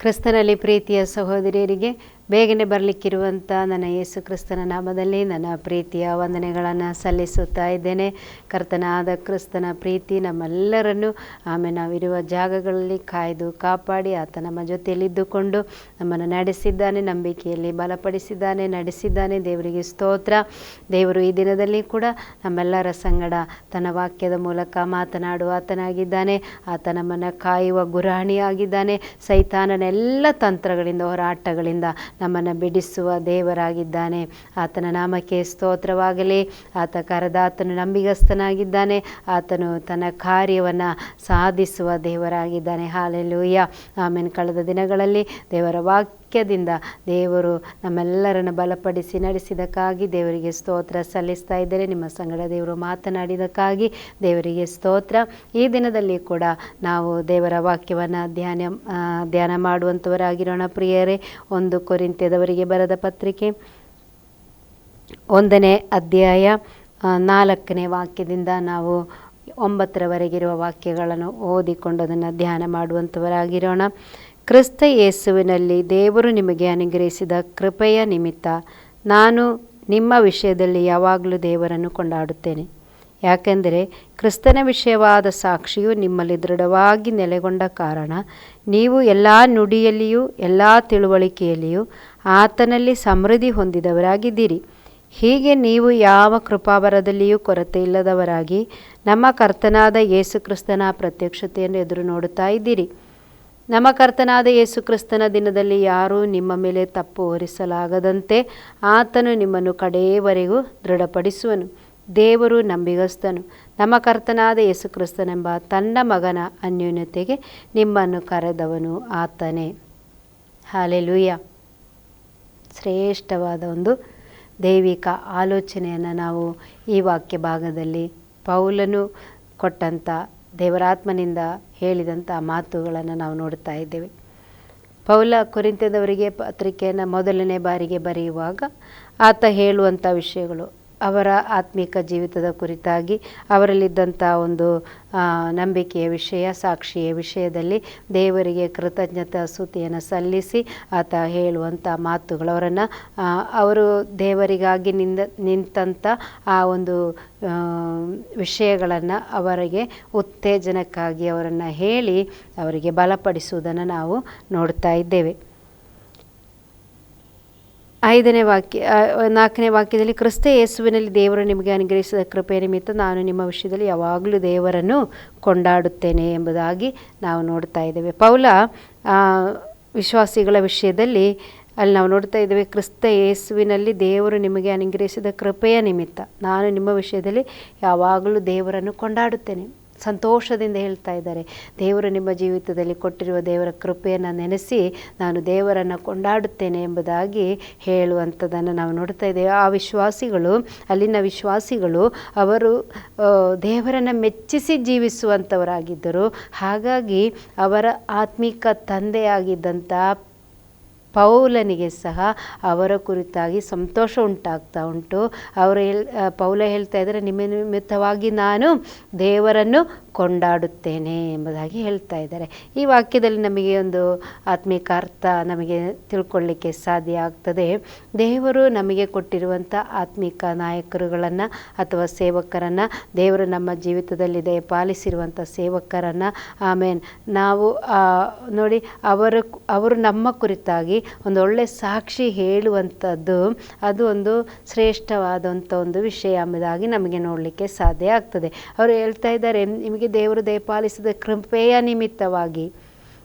ಕ್ರಿಸ್ತನಲ್ಲಿ ಪ್ರೀತಿಯ ಸಹೋದರಿಯರಿಗೆ ಬೇಗನೆ ಬರಲಿಕ್ಕಿರುವಂಥ ನನ್ನ ಯೇಸು ಕ್ರಿಸ್ತನ ನಾಮದಲ್ಲಿ ನನ್ನ ಪ್ರೀತಿಯ ವಂದನೆಗಳನ್ನು ಸಲ್ಲಿಸುತ್ತಾ ಇದ್ದೇನೆ. ಕರ್ತನಾದ ಕ್ರಿಸ್ತನ ಪ್ರೀತಿ ನಮ್ಮೆಲ್ಲರನ್ನು ಆಮೇಲೆ ನಾವಿರುವ ಜಾಗಗಳಲ್ಲಿ ಕಾಯ್ದು ಕಾಪಾಡಿ ಆತ ನಮ್ಮ ಜೊತೆಯಲ್ಲಿದ್ದುಕೊಂಡು ನಮ್ಮನ್ನು ನಡೆಸಿದ್ದಾನೆ, ನಂಬಿಕೆಯಲ್ಲಿ ಬಲಪಡಿಸಿದ್ದಾನೆ, ನಡೆಸಿದ್ದಾನೆ. ದೇವರಿಗೆ ಸ್ತೋತ್ರ. ದೇವರು ಈ ದಿನದಲ್ಲಿ ಕೂಡ ನಮ್ಮೆಲ್ಲರ ಸಂಗಡ ತನ್ನ ವಾಕ್ಯದ ಮೂಲಕ ಮಾತನಾಡುವ ಆತನಾಗಿದ್ದಾನೆ. ಆತ ನಮ್ಮನ್ನು ಕಾಯುವ ಗುರಾಣಿಯಾಗಿದ್ದಾನೆ. ಸೈತಾನನ ಎಲ್ಲ ತಂತ್ರಗಳಿಂದ, ಹೋರಾಟಗಳಿಂದ ನಮ್ಮನ್ನು ಬಿಡಿಸುವ ದೇವರಾಗಿದ್ದಾನೆ. ಆತನ ನಾಮಕ್ಕೆ ಸ್ತೋತ್ರವಾಗಲಿ. ಆತ ಕರೆದಾತನು ನಂಬಿಗಸ್ತನಾಗಿದ್ದಾನೆ. ಆತನು ತನ್ನ ಕಾರ್ಯವನ್ನು ಸಾಧಿಸುವ ದೇವರಾಗಿದ್ದಾನೆ. ಹಾಲೆಲ್ಲೂಯ್ಯ ಆಮೇಲೆ ಕಳೆದ ದಿನಗಳಲ್ಲಿ ದೇವರ ವಾಕ್ಯದಿಂದ ದೇವರು ನಮ್ಮೆಲ್ಲರನ್ನು ಬಲಪಡಿಸಿ ನಡೆಸಿದಕ್ಕಾಗಿ ದೇವರಿಗೆ ಸ್ತೋತ್ರ ಸಲ್ಲಿಸ್ತಾ ಇದ್ದಾರೆ ನಿಮ್ಮ ಸಂಗಡ ದೇವರು ಮಾತನಾಡಿದಕ್ಕಾಗಿ ದೇವರಿಗೆ ಸ್ತೋತ್ರ. ಈ ದಿನದಲ್ಲಿ ಕೂಡ ನಾವು ದೇವರ ವಾಕ್ಯವನ್ನು ಧ್ಯಾನ ಧ್ಯಾನ ಮಾಡುವಂಥವರಾಗಿರೋಣ ಪ್ರಿಯರೇ. ಒಂದು ಕೊರಿಂತ್ಯದವರಿಗೆ ಬರೆದ ಪತ್ರಿಕೆ ಒಂದನೇ ಅಧ್ಯಾಯ ನಾಲ್ಕನೇ ವಾಕ್ಯದಿಂದ ನಾವು ಒಂಬತ್ತರವರೆಗಿರುವ ವಾಕ್ಯಗಳನ್ನು ಓದಿಕೊಂಡು ಅದನ್ನು ಧ್ಯಾನ ಮಾಡುವಂಥವರಾಗಿರೋಣ ಕ್ರಿಸ್ತ ಯೇಸುವಿನಲ್ಲಿ ದೇವರು ನಿಮಗೆ ಅನುಗ್ರಹಿಸಿದ ಕೃಪೆಯ ನಿಮಿತ್ತ ನಾನು ನಿಮ್ಮ ವಿಷಯದಲ್ಲಿ ಯಾವಾಗಲೂ ದೇವರನ್ನು ಕೊಂಡಾಡುತ್ತೇನೆ. ಯಾಕೆಂದರೆ ಕ್ರಿಸ್ತನ ವಿಷಯವಾದ ಸಾಕ್ಷಿಯು ನಿಮ್ಮಲ್ಲಿ ದೃಢವಾಗಿ ನೆಲೆಗೊಂಡ ಕಾರಣ ನೀವು ಎಲ್ಲ ನುಡಿಯಲ್ಲಿಯೂ, ಎಲ್ಲ ತಿಳುವಳಿಕೆಯಲ್ಲಿಯೂ ಆತನಲ್ಲಿ ಸಮೃದ್ಧಿ ಹೊಂದಿದವರಾಗಿದ್ದೀರಿ. ಹೀಗೆ ನೀವು ಯಾವ ಕೃಪಾವರದಲ್ಲಿಯೂ ಕೊರತೆ ಇಲ್ಲದವರಾಗಿ ನಮ್ಮ ಕರ್ತನಾದ ಯೇಸು ಕ್ರಿಸ್ತನ ಪ್ರತ್ಯಕ್ಷತೆಯನ್ನು ಎದುರು ನೋಡುತ್ತಾ ಇದ್ದೀರಿ. ನಮ್ಮ ಕರ್ತನಾದ ಯೇಸು ಕ್ರಿಸ್ತನ ದಿನದಲ್ಲಿ ಯಾರೂ ನಿಮ್ಮ ಮೇಲೆ ತಪ್ಪು ಹೊರಿಸಲಾಗದಂತೆ ಆತನು ನಿಮ್ಮನ್ನು ಕಡೆಯವರೆಗೂ ದೃಢಪಡಿಸುವನು. ದೇವರು ನಂಬಿಗಸ್ತನು. ನಮ್ಮ ಕರ್ತನಾದ ಯೇಸು ಕ್ರಿಸ್ತನೆಂಬ ತನ್ನ ಮಗನ ಅನ್ಯೂನ್ಯತೆಗೆ ನಿಮ್ಮನ್ನು ಕರೆದವನು ಆತನೇ. ಹಾಲೆಲುಯ್ಯ ಶ್ರೇಷ್ಠವಾದ ಒಂದು ದೈವಿಕ ಆಲೋಚನೆಯನ್ನು ನಾವು ಈ ವಾಕ್ಯ ಭಾಗದಲ್ಲಿ ಪೌಲನು ಕೊಟ್ಟಂಥ ದೇವರಾತ್ಮನಿಂದ ಹೇಳಿದಂಥ ಮಾತುಗಳನ್ನು ನಾವು ನೋಡ್ತಾ ಇದ್ದೇವೆ. ಪೌಲ ಕೊರಿಂತದವರಿಗೆ ಪತ್ರಿಕೆಯನ್ನು ಮೊದಲನೇ ಬಾರಿಗೆ ಬರೆಯುವಾಗ ಆತ ಹೇಳುವಂಥ ವಿಷಯಗಳು ಅವರ ಆತ್ಮಿಕ ಜೀವಿತದ ಕುರಿತಾಗಿ ಅವರಲ್ಲಿದ್ದಂಥ ಒಂದು ನಂಬಿಕೆಯ ವಿಷಯ, ಸಾಕ್ಷಿಯ ವಿಷಯದಲ್ಲಿ ದೇವರಿಗೆ ಕೃತಜ್ಞತಾ ಸ್ತುತಿಯನ್ನು ಸಲ್ಲಿಸಿ ಆತ ಹೇಳುವಂಥ ಮಾತುಗಳು ಅವರನ್ನು ಅವರು ದೇವರಿಗಾಗಿ ನಿಂದ, ನಿಂತಂಥ ಆ ಒಂದು ವಿಷಯಗಳನ್ನು ಅವರಿಗೆ ಉತ್ತೇಜನಕ್ಕಾಗಿ ಅವರನ್ನು ಹೇಳಿ ಅವರಿಗೆ ಬಲಪಡಿಸುವುದನ್ನು ನಾವು ನೋಡ್ತಾ ಇದ್ದೇವೆ. ಐದನೇ ವಾಕ್ಯ ನಾಲ್ಕನೇ ವಾಕ್ಯದಲ್ಲಿ ಕ್ರಿಸ್ತ ಯೇಸುವಿನಲ್ಲಿ ದೇವರು ನಿಮಗೆ ಅನುಗ್ರಹಿಸಿದ ಕೃಪೆಯ ನಿಮಿತ್ತ ನಾನು ನಿಮ್ಮ ವಿಷಯದಲ್ಲಿ ಯಾವಾಗಲೂ ದೇವರನ್ನು ಕೊಂಡಾಡುತ್ತೇನೆ ಎಂಬುದಾಗಿ ನಾವು ನೋಡ್ತಾ ಇದ್ದೇವೆ. ಪೌಲ ವಿಶ್ವಾಸಿಗಳ ವಿಷಯದಲ್ಲಿ ಅಲ್ಲಿ ನಾವು ನೋಡ್ತಾ ಇದ್ದೇವೆ, ಕ್ರಿಸ್ತ ಯೇಸುವಿನಲ್ಲಿ ದೇವರು ನಿಮಗೆ ಅನುಗ್ರಹಿಸಿದ ಕೃಪೆಯ ನಿಮಿತ್ತ ನಾನು ನಿಮ್ಮ ವಿಷಯದಲ್ಲಿ ಯಾವಾಗಲೂ ದೇವರನ್ನು ಕೊಂಡಾಡುತ್ತೇನೆ. ಸಂತೋಷದಿಂದ ಹೇಳ್ತಾ ಇದ್ದಾರೆ. ದೇವರು ನಿಮ್ಮ ಜೀವಿತದಲ್ಲಿ ಕೊಟ್ಟಿರುವ ದೇವರ ಕೃಪೆಯನ್ನು ನೆನೆಸಿ ನಾನು ದೇವರನ್ನು ಕೊಂಡಾಡುತ್ತೇನೆ ಎಂಬುದಾಗಿ ಹೇಳುವಂಥದ್ದನ್ನು ನಾವು ನೋಡ್ತಾ ಇದ್ದೇವೆ. ಆ ವಿಶ್ವಾಸಿಗಳು, ಅಲ್ಲಿನ ವಿಶ್ವಾಸಿಗಳು ಅವರು ದೇವರನ್ನು ಮೆಚ್ಚಿಸಿ ಜೀವಿಸುವಂಥವರಾಗಿದ್ದರು. ಹಾಗಾಗಿ ಅವರ ಆತ್ಮಿಕ ತಂದೆಯಾಗಿದ್ದಂಥ ಪೌಲನಿಗೆ ಸಹ ಅವರ ಕುರಿತಾಗಿ ಸಂತೋಷ ಉಂಟಾಗ್ತಾ ಉಂಟು. ಅವರು ಹೇಳ್ ಪೌಲ ಹೇಳ್ತಾ ಇದ್ದಾರೆ ನಿಮ್ಮ ನಿಮಿತ್ತವಾಗಿ ನಾನು ದೇವರನ್ನು ಕೊಂಡಾಡುತ್ತೇನೆ ಎಂಬುದಾಗಿ ಹೇಳ್ತಾ ಇದ್ದಾರೆ. ಈ ವಾಕ್ಯದಲ್ಲಿ ನಮಗೆ ಒಂದು ಆತ್ಮಿಕ ಅರ್ಥ ನಮಗೆ ತಿಳ್ಕೊಳ್ಳಿಕ್ಕೆ ಸಾಧ್ಯ ಆಗ್ತದೆ. ದೇವರು ನಮಗೆ ಕೊಟ್ಟಿರುವಂಥ ಆತ್ಮಿಕ ನಾಯಕರುಗಳನ್ನು ಅಥವಾ ಸೇವಕರನ್ನು, ದೇವರು ನಮ್ಮ ಜೀವಿತದಲ್ಲಿ ದಯಪಾಲಿಸಿರುವಂಥ ಸೇವಕರನ್ನು, ಆಮೇನ್. ನಾವು ನೋಡಿ, ಅವರ, ಅವರು ನಮ್ಮ ಕುರಿತಾಗಿ ಒಂದು ಒಳ್ಳೆ ಸಾಕ್ಷಿ ಹೇಳುವಂಥದ್ದು, ಅದು ಒಂದು ಶ್ರೇಷ್ಠವಾದಂಥ ಒಂದು ವಿಷಯ ಎಂಬುದಾಗಿ ನಮಗೆ ನೋಡಲಿಕ್ಕೆ ಸಾಧ್ಯ ಆಗ್ತದೆ. ಅವರು ಹೇಳ್ತಾ ಇದ್ದಾರೆ, ನಿಮಗೆ ದೇವರು ದಯಪಾಲಿಸಿದ ಕೃಪೆಯ ನಿಮಿತ್ತವಾಗಿ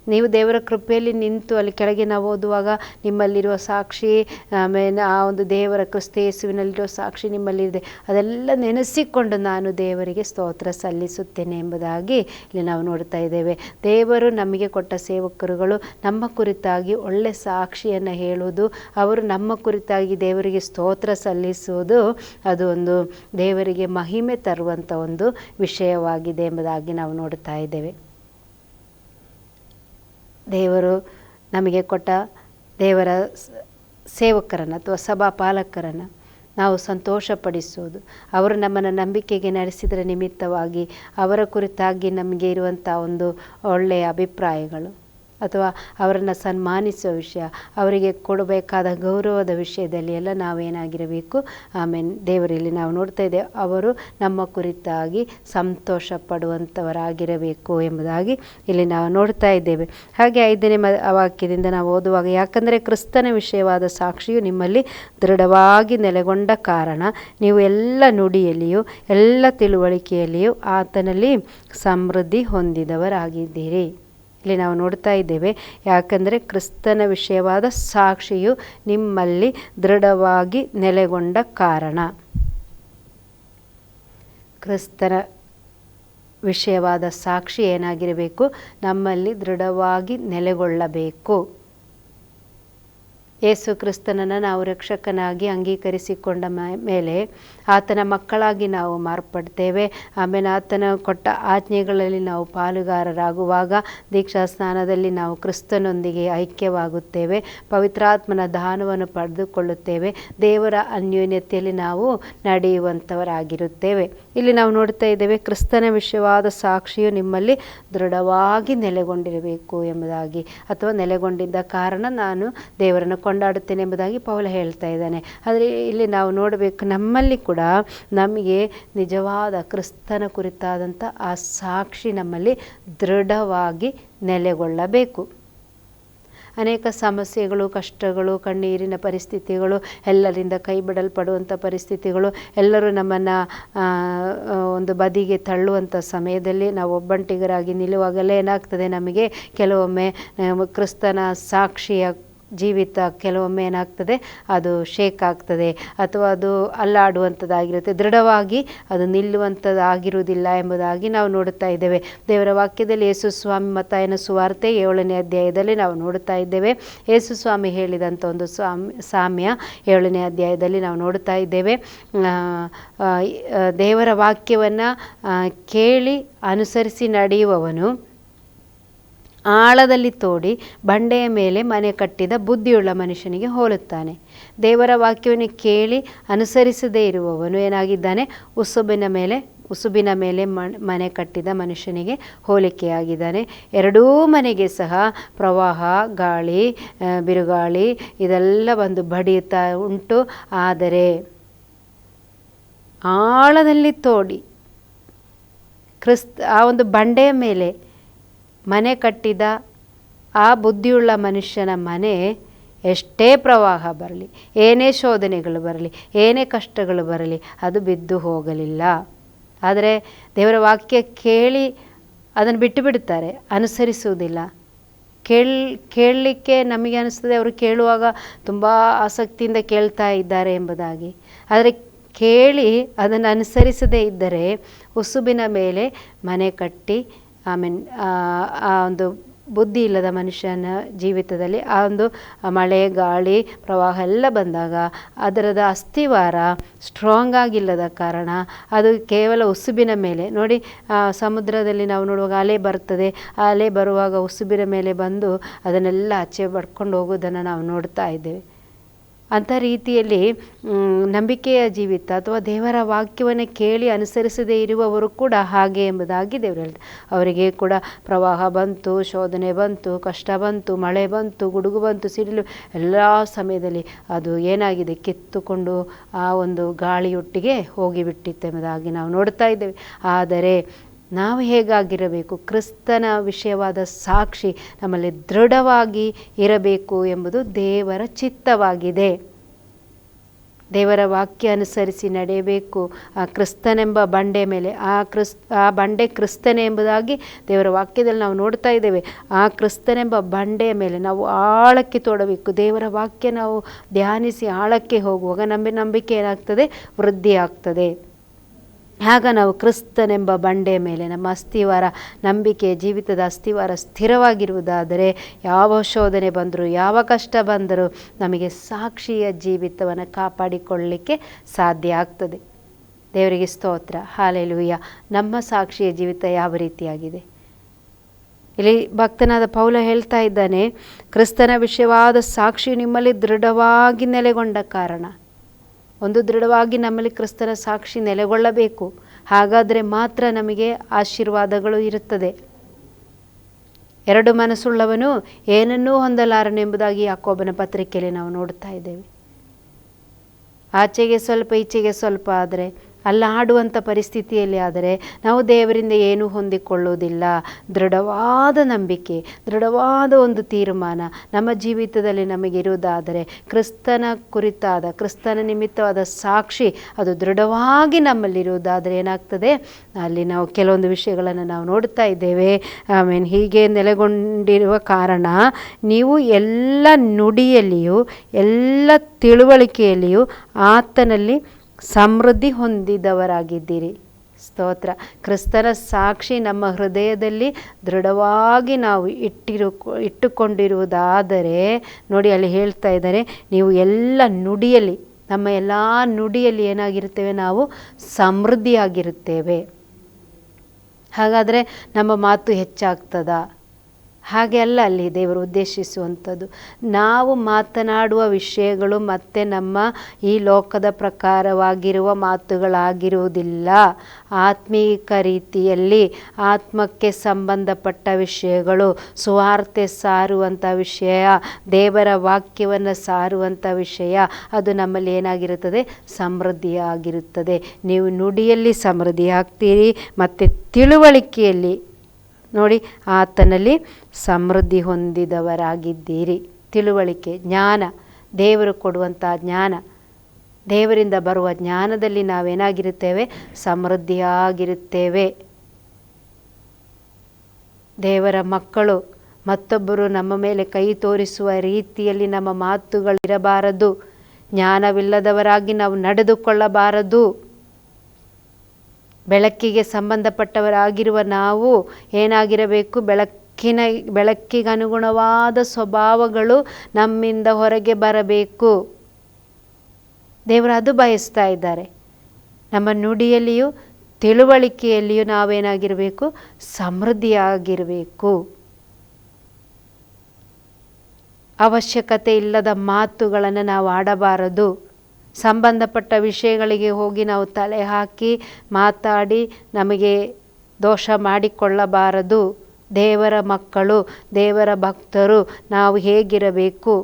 ನೀವು ದೇವರ ಕೃಪೆಯಲ್ಲಿ ನಿಂತು ಅಲ್ಲಿ ಕೆಳಗೆ ನಾವು ಓದುವಾಗ ನಿಮ್ಮಲ್ಲಿರುವ ಸಾಕ್ಷಿ, ಆಮೇಲೆ ಆ ಒಂದು ದೇವರ ಕ್ರಿಸ್ತೇಸುವಿನಲ್ಲಿರೋ ಸಾಕ್ಷಿ ನಿಮ್ಮಲ್ಲಿದೆ. ಅದೆಲ್ಲ ನೆನೆಸಿಕೊಂಡು ನಾನು ದೇವರಿಗೆ ಸ್ತೋತ್ರ ಸಲ್ಲಿಸುತ್ತೇನೆ ಎಂಬುದಾಗಿ ಇಲ್ಲಿ ನಾವು ನೋಡ್ತಾ ಇದ್ದೇವೆ. ದೇವರು ನಮಗೆ ಕೊಟ್ಟ ಸೇವಕರುಗಳು ನಮ್ಮ ಕುರಿತಾಗಿ ಒಳ್ಳೆ ಸಾಕ್ಷಿಯನ್ನು ಹೇಳುವುದು, ಅವರು ನಮ್ಮ ಕುರಿತಾಗಿ ದೇವರಿಗೆ ಸ್ತೋತ್ರ ಸಲ್ಲಿಸುವುದು, ಅದು ಒಂದು ದೇವರಿಗೆ ಮಹಿಮೆ ತರುವಂಥ ಒಂದು ವಿಷಯವಾಗಿದೆ ಎಂಬುದಾಗಿ ನಾವು ನೋಡ್ತಾ ಇದ್ದೇವೆ. ದೇವರು ನಮಗೆ ಕೊಟ್ಟ ದೇವರ ಸೇವಕರನ್ನು ಅಥವಾ ಸಭಾ ಪಾಲಕರನ್ನು ನಾವು ಸಂತೋಷಪಡಿಸೋದು ಅವರು ನಮ್ಮನ್ನು ನಂಬಿಕೆಗೆ ನಡೆಸಿದರ ನಿಮಿತ್ತವಾಗಿ ಅವರ ಕುರಿತಾಗಿ ನಮಗೆ ಇರುವಂಥ ಒಂದು ಒಳ್ಳೆಯ ಅಭಿಪ್ರಾಯಗಳು. ಅಥವಾ ಅವರನ್ನು ಸನ್ಮಾನಿಸುವ ವಿಷಯ, ಅವರಿಗೆ ಕೊಡಬೇಕಾದ ಗೌರವದ ವಿಷಯದಲ್ಲಿ ಎಲ್ಲ ನಾವೇನಾಗಿರಬೇಕು? ಆಮೇಲೆ ದೇವರಲ್ಲಿ ನಾವು ನೋಡ್ತಾ ಇದ್ದೇವೆ, ಅವರು ನಮ್ಮ ಕುರಿತಾಗಿ ಸಂತೋಷ ಪಡುವಂಥವರಾಗಿರಬೇಕು ಎಂಬುದಾಗಿ ಇಲ್ಲಿ ನಾವು ನೋಡ್ತಾ ಇದ್ದೇವೆ. ಹಾಗೆ ಐದನೇ ಮ, ವಾಕ್ಯದಿಂದ ನಾವು ಓದುವಾಗ, ಯಾಕಂದರೆ ಕ್ರಿಸ್ತನ ವಿಷಯವಾದ ಸಾಕ್ಷಿಯು ನಿಮ್ಮಲ್ಲಿ ದೃಢವಾಗಿ ನೆಲೆಗೊಂಡ ಕಾರಣ. ನೀವು ಎಲ್ಲ ನುಡಿಯಲ್ಲಿಯೂ, ಎಲ್ಲ ತಿಳುವಳಿಕೆಯಲ್ಲಿಯೂ ಆತನಲ್ಲಿ ಸಮೃದ್ಧಿ ಹೊಂದಿದವರಾಗಿದ್ದೀರಿ. ಇಲ್ಲಿ ನಾವು ನೋಡ್ತಾ ಇದ್ದೇವೆ. ಯಾಕಂದರೆ ಕ್ರಿಸ್ತನ ವಿಷಯವಾದ ಸಾಕ್ಷಿಯು ನಿಮ್ಮಲ್ಲಿ ದೃಢವಾಗಿ ನೆಲೆಗೊಂಡ ಕಾರಣ. ಕ್ರಿಸ್ತನ ವಿಷಯವಾದ ಸಾಕ್ಷಿ ಏನಾಗಿರಬೇಕು? ನಮ್ಮಲ್ಲಿ ದೃಢವಾಗಿ ನೆಲೆಗೊಳ್ಳಬೇಕು. ಯೇಸು ಕ್ರಿಸ್ತನನ್ನು ನಾವು ರಕ್ಷಕನಾಗಿ ಅಂಗೀಕರಿಸಿಕೊಂಡ ಮೇಲೆ ಆತನ ಮಕ್ಕಳಾಗಿ ನಾವು ಮಾರ್ಪಡ್ತೇವೆ. ಆಮೇಲೆ ಆತನ ಕೊಟ್ಟ ಆಜ್ಞೆಗಳಲ್ಲಿ ನಾವು ಪಾಲುಗಾರರಾಗುವಾಗ ದೀಕ್ಷಾ ಸ್ನಾನದಲ್ಲಿ ನಾವು ಕ್ರಿಸ್ತನೊಂದಿಗೆ ಐಕ್ಯವಾಗುತ್ತೇವೆ. ಪವಿತ್ರಾತ್ಮನ ದಾನವನ್ನು ಪಡೆದುಕೊಳ್ಳುತ್ತೇವೆ. ದೇವರ ಅನ್ಯೋನ್ಯತೆಯಲ್ಲಿ ನಾವು ನಡೆಯುವಂಥವರಾಗಿರುತ್ತೇವೆ ಇಲ್ಲಿ ನಾವು ನೋಡ್ತಾ ಇದ್ದೇವೆ, ಕ್ರಿಸ್ತನ ವಿಷಯವಾದ ಸಾಕ್ಷಿಯು ನಿಮ್ಮಲ್ಲಿ ದೃಢವಾಗಿ ನೆಲೆಗೊಂಡಿರಬೇಕು ಎಂಬುದಾಗಿ ಅಥವಾ ನೆಲೆಗೊಂಡಿದ್ದ ಕಾರಣ ನಾನು ದೇವರನ್ನು ಕೊಂಡಾಡುತ್ತೇನೆ ಎಂಬುದಾಗಿ ಪೌಲ ಹೇಳ್ತಾ ಇದ್ದಾನೆ. ಆದರೆ ಇಲ್ಲಿ ನಾವು ನೋಡಬೇಕು, ನಮ್ಮಲ್ಲಿ ಕೂಡ ನಮಗೆ ನಿಜವಾದ ಕ್ರಿಸ್ತನ ಕುರಿತಾದಂಥ ಆ ಸಾಕ್ಷಿ ನಮ್ಮಲ್ಲಿ ದೃಢವಾಗಿ ನೆಲೆಗೊಳ್ಳಬೇಕು. ಅನೇಕ ಸಮಸ್ಯೆಗಳು, ಕಷ್ಟಗಳು, ಕಣ್ಣೀರಿನ ಪರಿಸ್ಥಿತಿಗಳು, ಎಲ್ಲರಿಂದ ಕೈ ಬಿಡಲ್ಪಡುವಂಥ ಪರಿಸ್ಥಿತಿಗಳು, ಎಲ್ಲರೂ ನಮ್ಮನ್ನು ಒಂದು ಬದಿಗೆ ತಳ್ಳುವಂಥ ಸಮಯದಲ್ಲಿ ನಾವು ಒಬ್ಬಂಟಿಗರಾಗಿ ನಿಲ್ಲುವಾಗಲೇ ಏನಾಗ್ತದೆ ನಮಗೆ? ಕೆಲವೊಮ್ಮೆ ಕ್ರಿಸ್ತನ ಸಾಕ್ಷಿಯ ಜೀವಿತ ಕೆಲವೊಮ್ಮೆ ಏನಾಗ್ತದೆ, ಅದು ಶೇಕ್ ಆಗ್ತದೆ ಅಥವಾ ಅದು ಅಲ್ಲಾಡುವಂಥದ್ದಾಗಿರುತ್ತೆ. ದೃಢವಾಗಿ ಅದು ನಿಲ್ಲುವಂಥದ್ದಾಗಿರುವುದಿಲ್ಲ ಎಂಬುದಾಗಿ ನಾವು ನೋಡುತ್ತಾ ಇದ್ದೇವೆ. ದೇವರ ವಾಕ್ಯದಲ್ಲಿ ಯೇಸು ಸ್ವಾಮಿ ಮತಾಯನ ಸುವಾರ್ತೆ ಏಳನೇ ಅಧ್ಯಾಯದಲ್ಲಿ ನಾವು ನೋಡುತ್ತಾ ಇದ್ದೇವೆ. ಯೇಸು ಸ್ವಾಮಿ ಹೇಳಿದಂಥ ಒಂದು ಸಾಮ್ಯ ಸಾಮ್ಯ ಏಳನೇ ಅಧ್ಯಾಯದಲ್ಲಿ ನಾವು ನೋಡುತ್ತಾ ಇದ್ದೇವೆ. ದೇವರ ವಾಕ್ಯವನ್ನು ಕೇಳಿ ಅನುಸರಿಸಿ ನಡೆಯುವವನು ಆಳದಲ್ಲಿ ತೋಡಿ ಬಂಡೆಯ ಮೇಲೆ ಮನೆ ಕಟ್ಟಿದ ಬುದ್ಧಿಯುಳ್ಳ ಮನುಷ್ಯನಿಗೆ ಹೋಲುತ್ತಾನೆ. ದೇವರ ವಾಕ್ಯವನ್ನು ಕೇಳಿ ಅನುಸರಿಸದೇ ಇರುವವನು ಏನಾಗಿದ್ದಾನೆ? ಉಸುಬಿನ ಮೇಲೆ ಉಸುಬಿನ ಮೇಲೆ ಮನೆ ಕಟ್ಟಿದ ಮನುಷ್ಯನಿಗೆ ಹೋಲಿಕೆಯಾಗಿದ್ದಾನೆ. ಎರಡೂ ಮನೆಗೆ ಸಹ ಪ್ರವಾಹ, ಗಾಳಿ ಬಿರುಗಾಳಿ ಇದೆಲ್ಲ ಬಂದು ಬಡಿಯುತ್ತಾ ಉಂಟು. ಆದರೆ ಆಳದಲ್ಲಿ ತೋಡಿ ಕ್ರಿಸ್ತ, ಆ ಒಂದು ಬಂಡೆಯ ಮೇಲೆ ಮನೆ ಕಟ್ಟಿದ ಆ ಬುದ್ಧಿಯುಳ್ಳ ಮನುಷ್ಯನ ಮನೆ ಎಷ್ಟೇ ಪ್ರವಾಹ ಬರಲಿ, ಏನೇ ಶೋಧನೆಗಳು ಬರಲಿ, ಏನೇ ಕಷ್ಟಗಳು ಬರಲಿ, ಅದು ಬಿದ್ದು ಹೋಗಲಿಲ್ಲ. ಆದರೆ ದೇವರ ವಾಕ್ಯ ಕೇಳಿ ಅದನ್ನು ಬಿಟ್ಟು ಬಿಡ್ತಾರೆ ಅನುಸರಿಸುವುದಿಲ್ಲ. ಕೇಳ್, ಕೇಳಲಿಕ್ಕೆ ನಮಗೆ ಅನಿಸ್ತದೆ, ಅವರು ಕೇಳುವಾಗ ತುಂಬ ಆಸಕ್ತಿಯಿಂದ ಕೇಳ್ತಾ ಇದ್ದಾರೆ ಎಂಬುದಾಗಿ. ಆದರೆ ಕೇಳಿ ಅದನ್ನು ಅನುಸರಿಸದೇ ಇದ್ದರೆ ಉಸುಬಿನ ಮೇಲೆ ಮನೆ ಕಟ್ಟಿ ಆಮೇಲೆ ಆ ಒಂದು ಬುದ್ಧಿ ಇಲ್ಲದ ಮನುಷ್ಯನ ಜೀವಿತದಲ್ಲಿ ಆ ಒಂದು ಮಳೆ, ಗಾಳಿ, ಪ್ರವಾಹ ಎಲ್ಲ ಬಂದಾಗ ಅದರದ ಅಸ್ಥಿವಾರ ಸ್ಟ್ರಾಂಗ್ ಆಗಿಲ್ಲದ ಕಾರಣ ಅದು ಕೇವಲ ಉಸುಬಿನ ಮೇಲೆ. ನೋಡಿ ಸಮುದ್ರದಲ್ಲಿ ನಾವು ನೋಡುವಾಗ ಅಲೆ ಬರ್ತದೆ. ಅಲೆ ಬರುವಾಗ ಉಸುಬಿನ ಮೇಲೆ ಬಂದು ಅದನ್ನೆಲ್ಲ ಆಚೆ ಬಡ್ಕೊಂಡು ಹೋಗೋದನ್ನು ನಾವು ನೋಡ್ತಾ ಇದ್ದೇವೆ. ಅಂಥ ರೀತಿಯಲ್ಲಿ ನಂಬಿಕೆಯ ಜೀವಿತ ಅಥವಾ ದೇವರ ವಾಕ್ಯವನ್ನು ಕೇಳಿ ಅನುಸರಿಸದೇ ಇರುವವರು ಕೂಡ ಹಾಗೆ ಎಂಬುದಾಗಿ ದೇವರು ಹೇಳ್ತಾರೆ ಅವರಿಗೆ ಕೂಡ ಪ್ರವಾಹ ಬಂತು, ಶೋಧನೆ ಬಂತು, ಕಷ್ಟ ಬಂತು, ಮಳೆ ಬಂತು, ಗುಡುಗು ಬಂತು, ಸಿಡಿಲು, ಎಲ್ಲ ಸಮಯದಲ್ಲಿ ಅದು ಏನಾಗಿದೆ? ಕಿತ್ತುಕೊಂಡು ಆ ಒಂದು ಗಾಳಿಯೊಟ್ಟಿಗೆ ಹೋಗಿಬಿಟ್ಟಿತ್ತು ಎಂಬುದಾಗಿ ನಾವು ನೋಡ್ತಾ ಇದ್ದೇವೆ. ಆದರೆ ನಾವು ಹೇಗಾಗಿರಬೇಕು? ಕ್ರಿಸ್ತನ ವಿಷಯವಾದ ಸಾಕ್ಷಿ ನಮ್ಮಲ್ಲಿ ದೃಢವಾಗಿ ಇರಬೇಕು ಎಂಬುದು ದೇವರ ಚಿತ್ತವಾಗಿದೆ. ದೇವರ ವಾಕ್ಯ ಅನುಸರಿಸಿ ನಡೆಯಬೇಕು. ಆ ಕ್ರಿಸ್ತನೆಂಬ ಬಂಡೆ ಮೇಲೆ, ಆ ಕ್ರಿಸ್, ಆ ಬಂಡೆ ಕ್ರಿಸ್ತನೆ ಎಂಬುದಾಗಿ ದೇವರ ವಾಕ್ಯದಲ್ಲಿ ನಾವು ನೋಡ್ತಾ ಇದ್ದೇವೆ. ಆ ಕ್ರಿಸ್ತನೆಂಬ ಬಂಡೆಯ ಮೇಲೆ ನಾವು ಆಳಕ್ಕೆ ತೊಡಬೇಕು. ದೇವರ ವಾಕ್ಯ ನಾವು ಧ್ಯಾನಿಸಿ ಆಳಕ್ಕೆ ಹೋಗುವಾಗ ನಂಬಿ ನಂಬಿಕೆ ಏನಾಗ್ತದೆ? ವೃದ್ಧಿ ಆಗ್ತದೆ ಆಗ ನಾವು ಕ್ರಿಸ್ತನೆಂಬ ಬಂಡೆಯ ಮೇಲೆ ನಮ್ಮ ಅಸ್ಥಿವಾರ ನಂಬಿಕೆ ಜೀವಿತದ ಅಸ್ಥಿವಾರ ಸ್ಥಿರವಾಗಿರುವುದಾದರೆ ಯಾವ ಶೋಧನೆ ಬಂದರೂ, ಯಾವ ಕಷ್ಟ ಬಂದರೂ ನಮಗೆ ಸಾಕ್ಷಿಯ ಜೀವಿತವನ್ನು ಕಾಪಾಡಿಕೊಳ್ಳಲಿಕ್ಕೆ ಸಾಧ್ಯ ಆಗ್ತದೆ. ದೇವರಿಗೆ ಸ್ತೋತ್ರ. ಹಾಲೆಲುಯ್ಯ ನಮ್ಮ ಸಾಕ್ಷಿಯ ಜೀವಿತ ಯಾವ ರೀತಿಯಾಗಿದೆ? ಇಲ್ಲಿ ಭಕ್ತನಾದ ಪೌಲ ಹೇಳ್ತಾ ಇದ್ದಾನೆ, ಕ್ರಿಸ್ತನ ವಿಷಯವಾದ ಸಾಕ್ಷಿ ನಿಮ್ಮಲ್ಲಿ ದೃಢವಾಗಿ ನೆಲೆಗೊಂಡ ಕಾರಣ. ಒಂದು ದೃಢವಾಗಿ ನಮ್ಮಲ್ಲಿ ಕ್ರಿಸ್ತನ ಸಾಕ್ಷಿ ನೆಲೆಗೊಳ್ಳಬೇಕು. ಹಾಗಾದರೆ ಮಾತ್ರ ನಮಗೆ ಆಶೀರ್ವಾದಗಳು ಇರುತ್ತದೆ. ಎರಡು ಮನಸ್ಸುಳ್ಳವನು ಏನನ್ನೂ ಹೊಂದಲಾರನೆಂಬುದಾಗಿ ಯಾಕೋಬನ ಪತ್ರಿಕೆಯಲ್ಲಿ ನಾವು ನೋಡ್ತಾ ಇದ್ದೇವೆ. ಆಚೆಗೆ ಸ್ವಲ್ಪ, ಈಚೆಗೆ ಸ್ವಲ್ಪ, ಆದರೆ ಅಲ್ಲಾಡುವಂಥ ಪರಿಸ್ಥಿತಿಯಲ್ಲಿ ಆದರೆ ನಾವು ದೇವರಿಂದ ಏನೂ ಹೊಂದಿಕೊಳ್ಳುವುದಿಲ್ಲ. ದೃಢವಾದ ನಂಬಿಕೆ, ದೃಢವಾದ ಒಂದು ತೀರ್ಮಾನ ನಮ್ಮ ಜೀವಿತದಲ್ಲಿ ನಮಗಿರುವುದಾದರೆ ಕ್ರಿಸ್ತನ ಕುರಿತಾದ, ಕ್ರಿಸ್ತನ ನಿಮಿತ್ತವಾದ ಸಾಕ್ಷಿ ಅದು ದೃಢವಾಗಿ ನಮ್ಮಲ್ಲಿರುವುದಾದರೆ ಏನಾಗ್ತದೆ? ಅಲ್ಲಿ ನಾವು ಕೆಲವೊಂದು ವಿಷಯಗಳನ್ನು ನಾವು ನೋಡ್ತಾ ಇದ್ದೇವೆ. ಆಮೇಲೆ ಹೀಗೆ ನೆಲೆಗೊಂಡಿರುವ ಕಾರಣ ನೀವು ಎಲ್ಲ ನುಡಿಯಲ್ಲಿಯೂ, ಎಲ್ಲ ತಿಳುವಳಿಕೆಯಲ್ಲಿಯೂ ಆತನಲ್ಲಿ ಸಮೃದ್ಧಿ ಹೊಂದಿದವರಾಗಿದ್ದೀರಿ. ಸ್ತೋತ್ರ. ಕ್ರಿಸ್ತನ ಸಾಕ್ಷಿ ನಮ್ಮ ಹೃದಯದಲ್ಲಿ ದೃಢವಾಗಿ ನಾವು ಇಟ್ಟಿರು, ಇಟ್ಟುಕೊಂಡಿರುವುದಾದರೆ, ನೋಡಿ ಅಲ್ಲಿ ಹೇಳ್ತಾ ಇದ್ದಾರೆ, ನೀವು ಎಲ್ಲ ನುಡಿಯಲ್ಲಿ, ನಮ್ಮ ಎಲ್ಲ ನುಡಿಯಲ್ಲಿ ಏನಾಗಿರುತ್ತೇವೆ? ನಾವು ಸಮೃದ್ಧಿಯಾಗಿರುತ್ತೇವೆ. ಹಾಗಾದರೆ ನಮ್ಮ ಮಾತು ಹೆಚ್ಚಾಗ್ತದಾ? ಹಾಗೆ ಅಲ್ಲ ಅಲ್ಲಿ ದೇವರು ಉದ್ದೇಶಿಸುವಂಥದ್ದು. ನಾವು ಮಾತನಾಡುವ ವಿಷಯಗಳು ಮತ್ತೆ ನಮ್ಮ ಈ ಲೋಕದ ಪ್ರಕಾರವಾಗಿರುವ ಮಾತುಗಳಾಗಿರುವುದಿಲ್ಲ. ಆತ್ಮೀಕ ರೀತಿಯಲ್ಲಿ ಆತ್ಮಕ್ಕೆ ಸಂಬಂಧಪಟ್ಟ ವಿಷಯಗಳು, ಸುವಾರ್ತೆ ಸಾರುವಂಥ ವಿಷಯ, ದೇವರ ವಾಕ್ಯವನ್ನು ಸಾರುವಂಥ ವಿಷಯ, ಅದು ನಮ್ಮಲ್ಲಿ ಏನಾಗಿರುತ್ತದೆ? ಸಮೃದ್ಧಿಯಾಗಿರುತ್ತದೆ. ನೀವು ನುಡಿಯಲ್ಲಿ ಸಮೃದ್ಧಿ ಆಗ್ತೀರಿ, ಮತ್ತು ತಿಳುವಳಿಕೆಯಲ್ಲಿ ನೋಡಿ, ಆತನಲ್ಲಿ ಸಮೃದ್ಧಿ ಹೊಂದಿದವರಾಗಿದ್ದೀರಿ. ತಿಳುವಳಿಕೆ, ಜ್ಞಾನ. ದೇವರು ಕೊಡುವಂಥ ಜ್ಞಾನ. ದೇವರಿಂದ ಬರುವ ಜ್ಞಾನದಲ್ಲಿ ನಾವೇನಾಗಿರುತ್ತೇವೆ? ಸಮೃದ್ಧಿಯಾಗಿರುತ್ತೇವೆ. ದೇವರ ಮಕ್ಕಳು, ಮತ್ತೊಬ್ಬರು ನಮ್ಮ ಮೇಲೆ ಕೈ ತೋರಿಸುವ ರೀತಿಯಲ್ಲಿ ನಮ್ಮ ಮಾತುಗಳಿರಬಾರದು. ಜ್ಞಾನವಿಲ್ಲದವರಾಗಿ ನಾವು ನಡೆದುಕೊಳ್ಳಬಾರದು. ಬೆಳಕಿಗೆ ಸಂಬಂಧಪಟ್ಟವರಾಗಿರುವ ನಾವು ಏನಾಗಿರಬೇಕು? ಬೆಳಕಿನ, ಬೆಳಕಿಗೆ ಅನುಗುಣವಾದ ಸ್ವಭಾವಗಳು ನಮ್ಮಿಂದ ಹೊರಗೆ ಬರಬೇಕು. ದೇವರು ಅದು ಬಯಸ್ತಾ ಇದ್ದಾರೆ. ನಮ್ಮ ನುಡಿಯಲ್ಲಿಯೂ, ತಿಳುವಳಿಕೆಯಲ್ಲಿಯೂ ನಾವೇನಾಗಿರಬೇಕು? ಸಮೃದ್ಧಿಯಾಗಿರಬೇಕು. ಅವಶ್ಯಕತೆ ಇಲ್ಲದ ಮಾತುಗಳನ್ನು ನಾವು ಆಡಬಾರದು. ಸಂಬಂಧಪಟ್ಟ ವಿಷಯಗಳಿಗೆ ಹೋಗಿ ನಾವು ತಲೆ ಹಾಕಿ ಮಾತಾಡಿ ನಮಗೆ ದೋಷ ಮಾಡಿಕೊಳ್ಳಬಾರದು. ದೇವರ ಮಕ್ಕಳು, ದೇವರ ಭಕ್ತರು, ನಾವು ಹೇಗಿರಬೇಕು?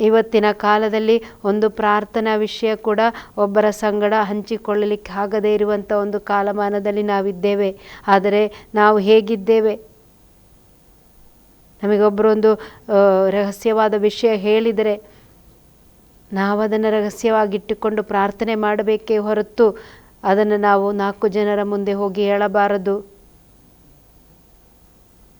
ಇವತ್ತಿನ ಕಾಲದಲ್ಲಿ ಒಂದು ಪ್ರಾರ್ಥನಾ ವಿಷಯ ಕೂಡ ಒಬ್ಬರ ಸಂಗಡ ಹಂಚಿಕೊಳ್ಳಲಿಕ್ಕೆ ಆಗದೇ ಇರುವಂಥ ಒಂದು ಕಾಲಮಾನದಲ್ಲಿ ನಾವಿದ್ದೇವೆ. ಆದರೆ ನಾವು ಹೇಗಿದ್ದೇವೆ? ನಮಗೊಬ್ಬರೊಂದು ರಹಸ್ಯವಾದ ವಿಷಯ ಹೇಳಿದರೆ ನಾವು ಅದನ್ನು ರಹಸ್ಯವಾಗಿಟ್ಟುಕೊಂಡು ಪ್ರಾರ್ಥನೆ ಮಾಡಬೇಕೇ ಹೊರತು ಅದನ್ನು ನಾವು ನಾಲ್ಕು ಜನರ ಮುಂದೆ ಹೋಗಿ ಹೇಳಬಾರದು.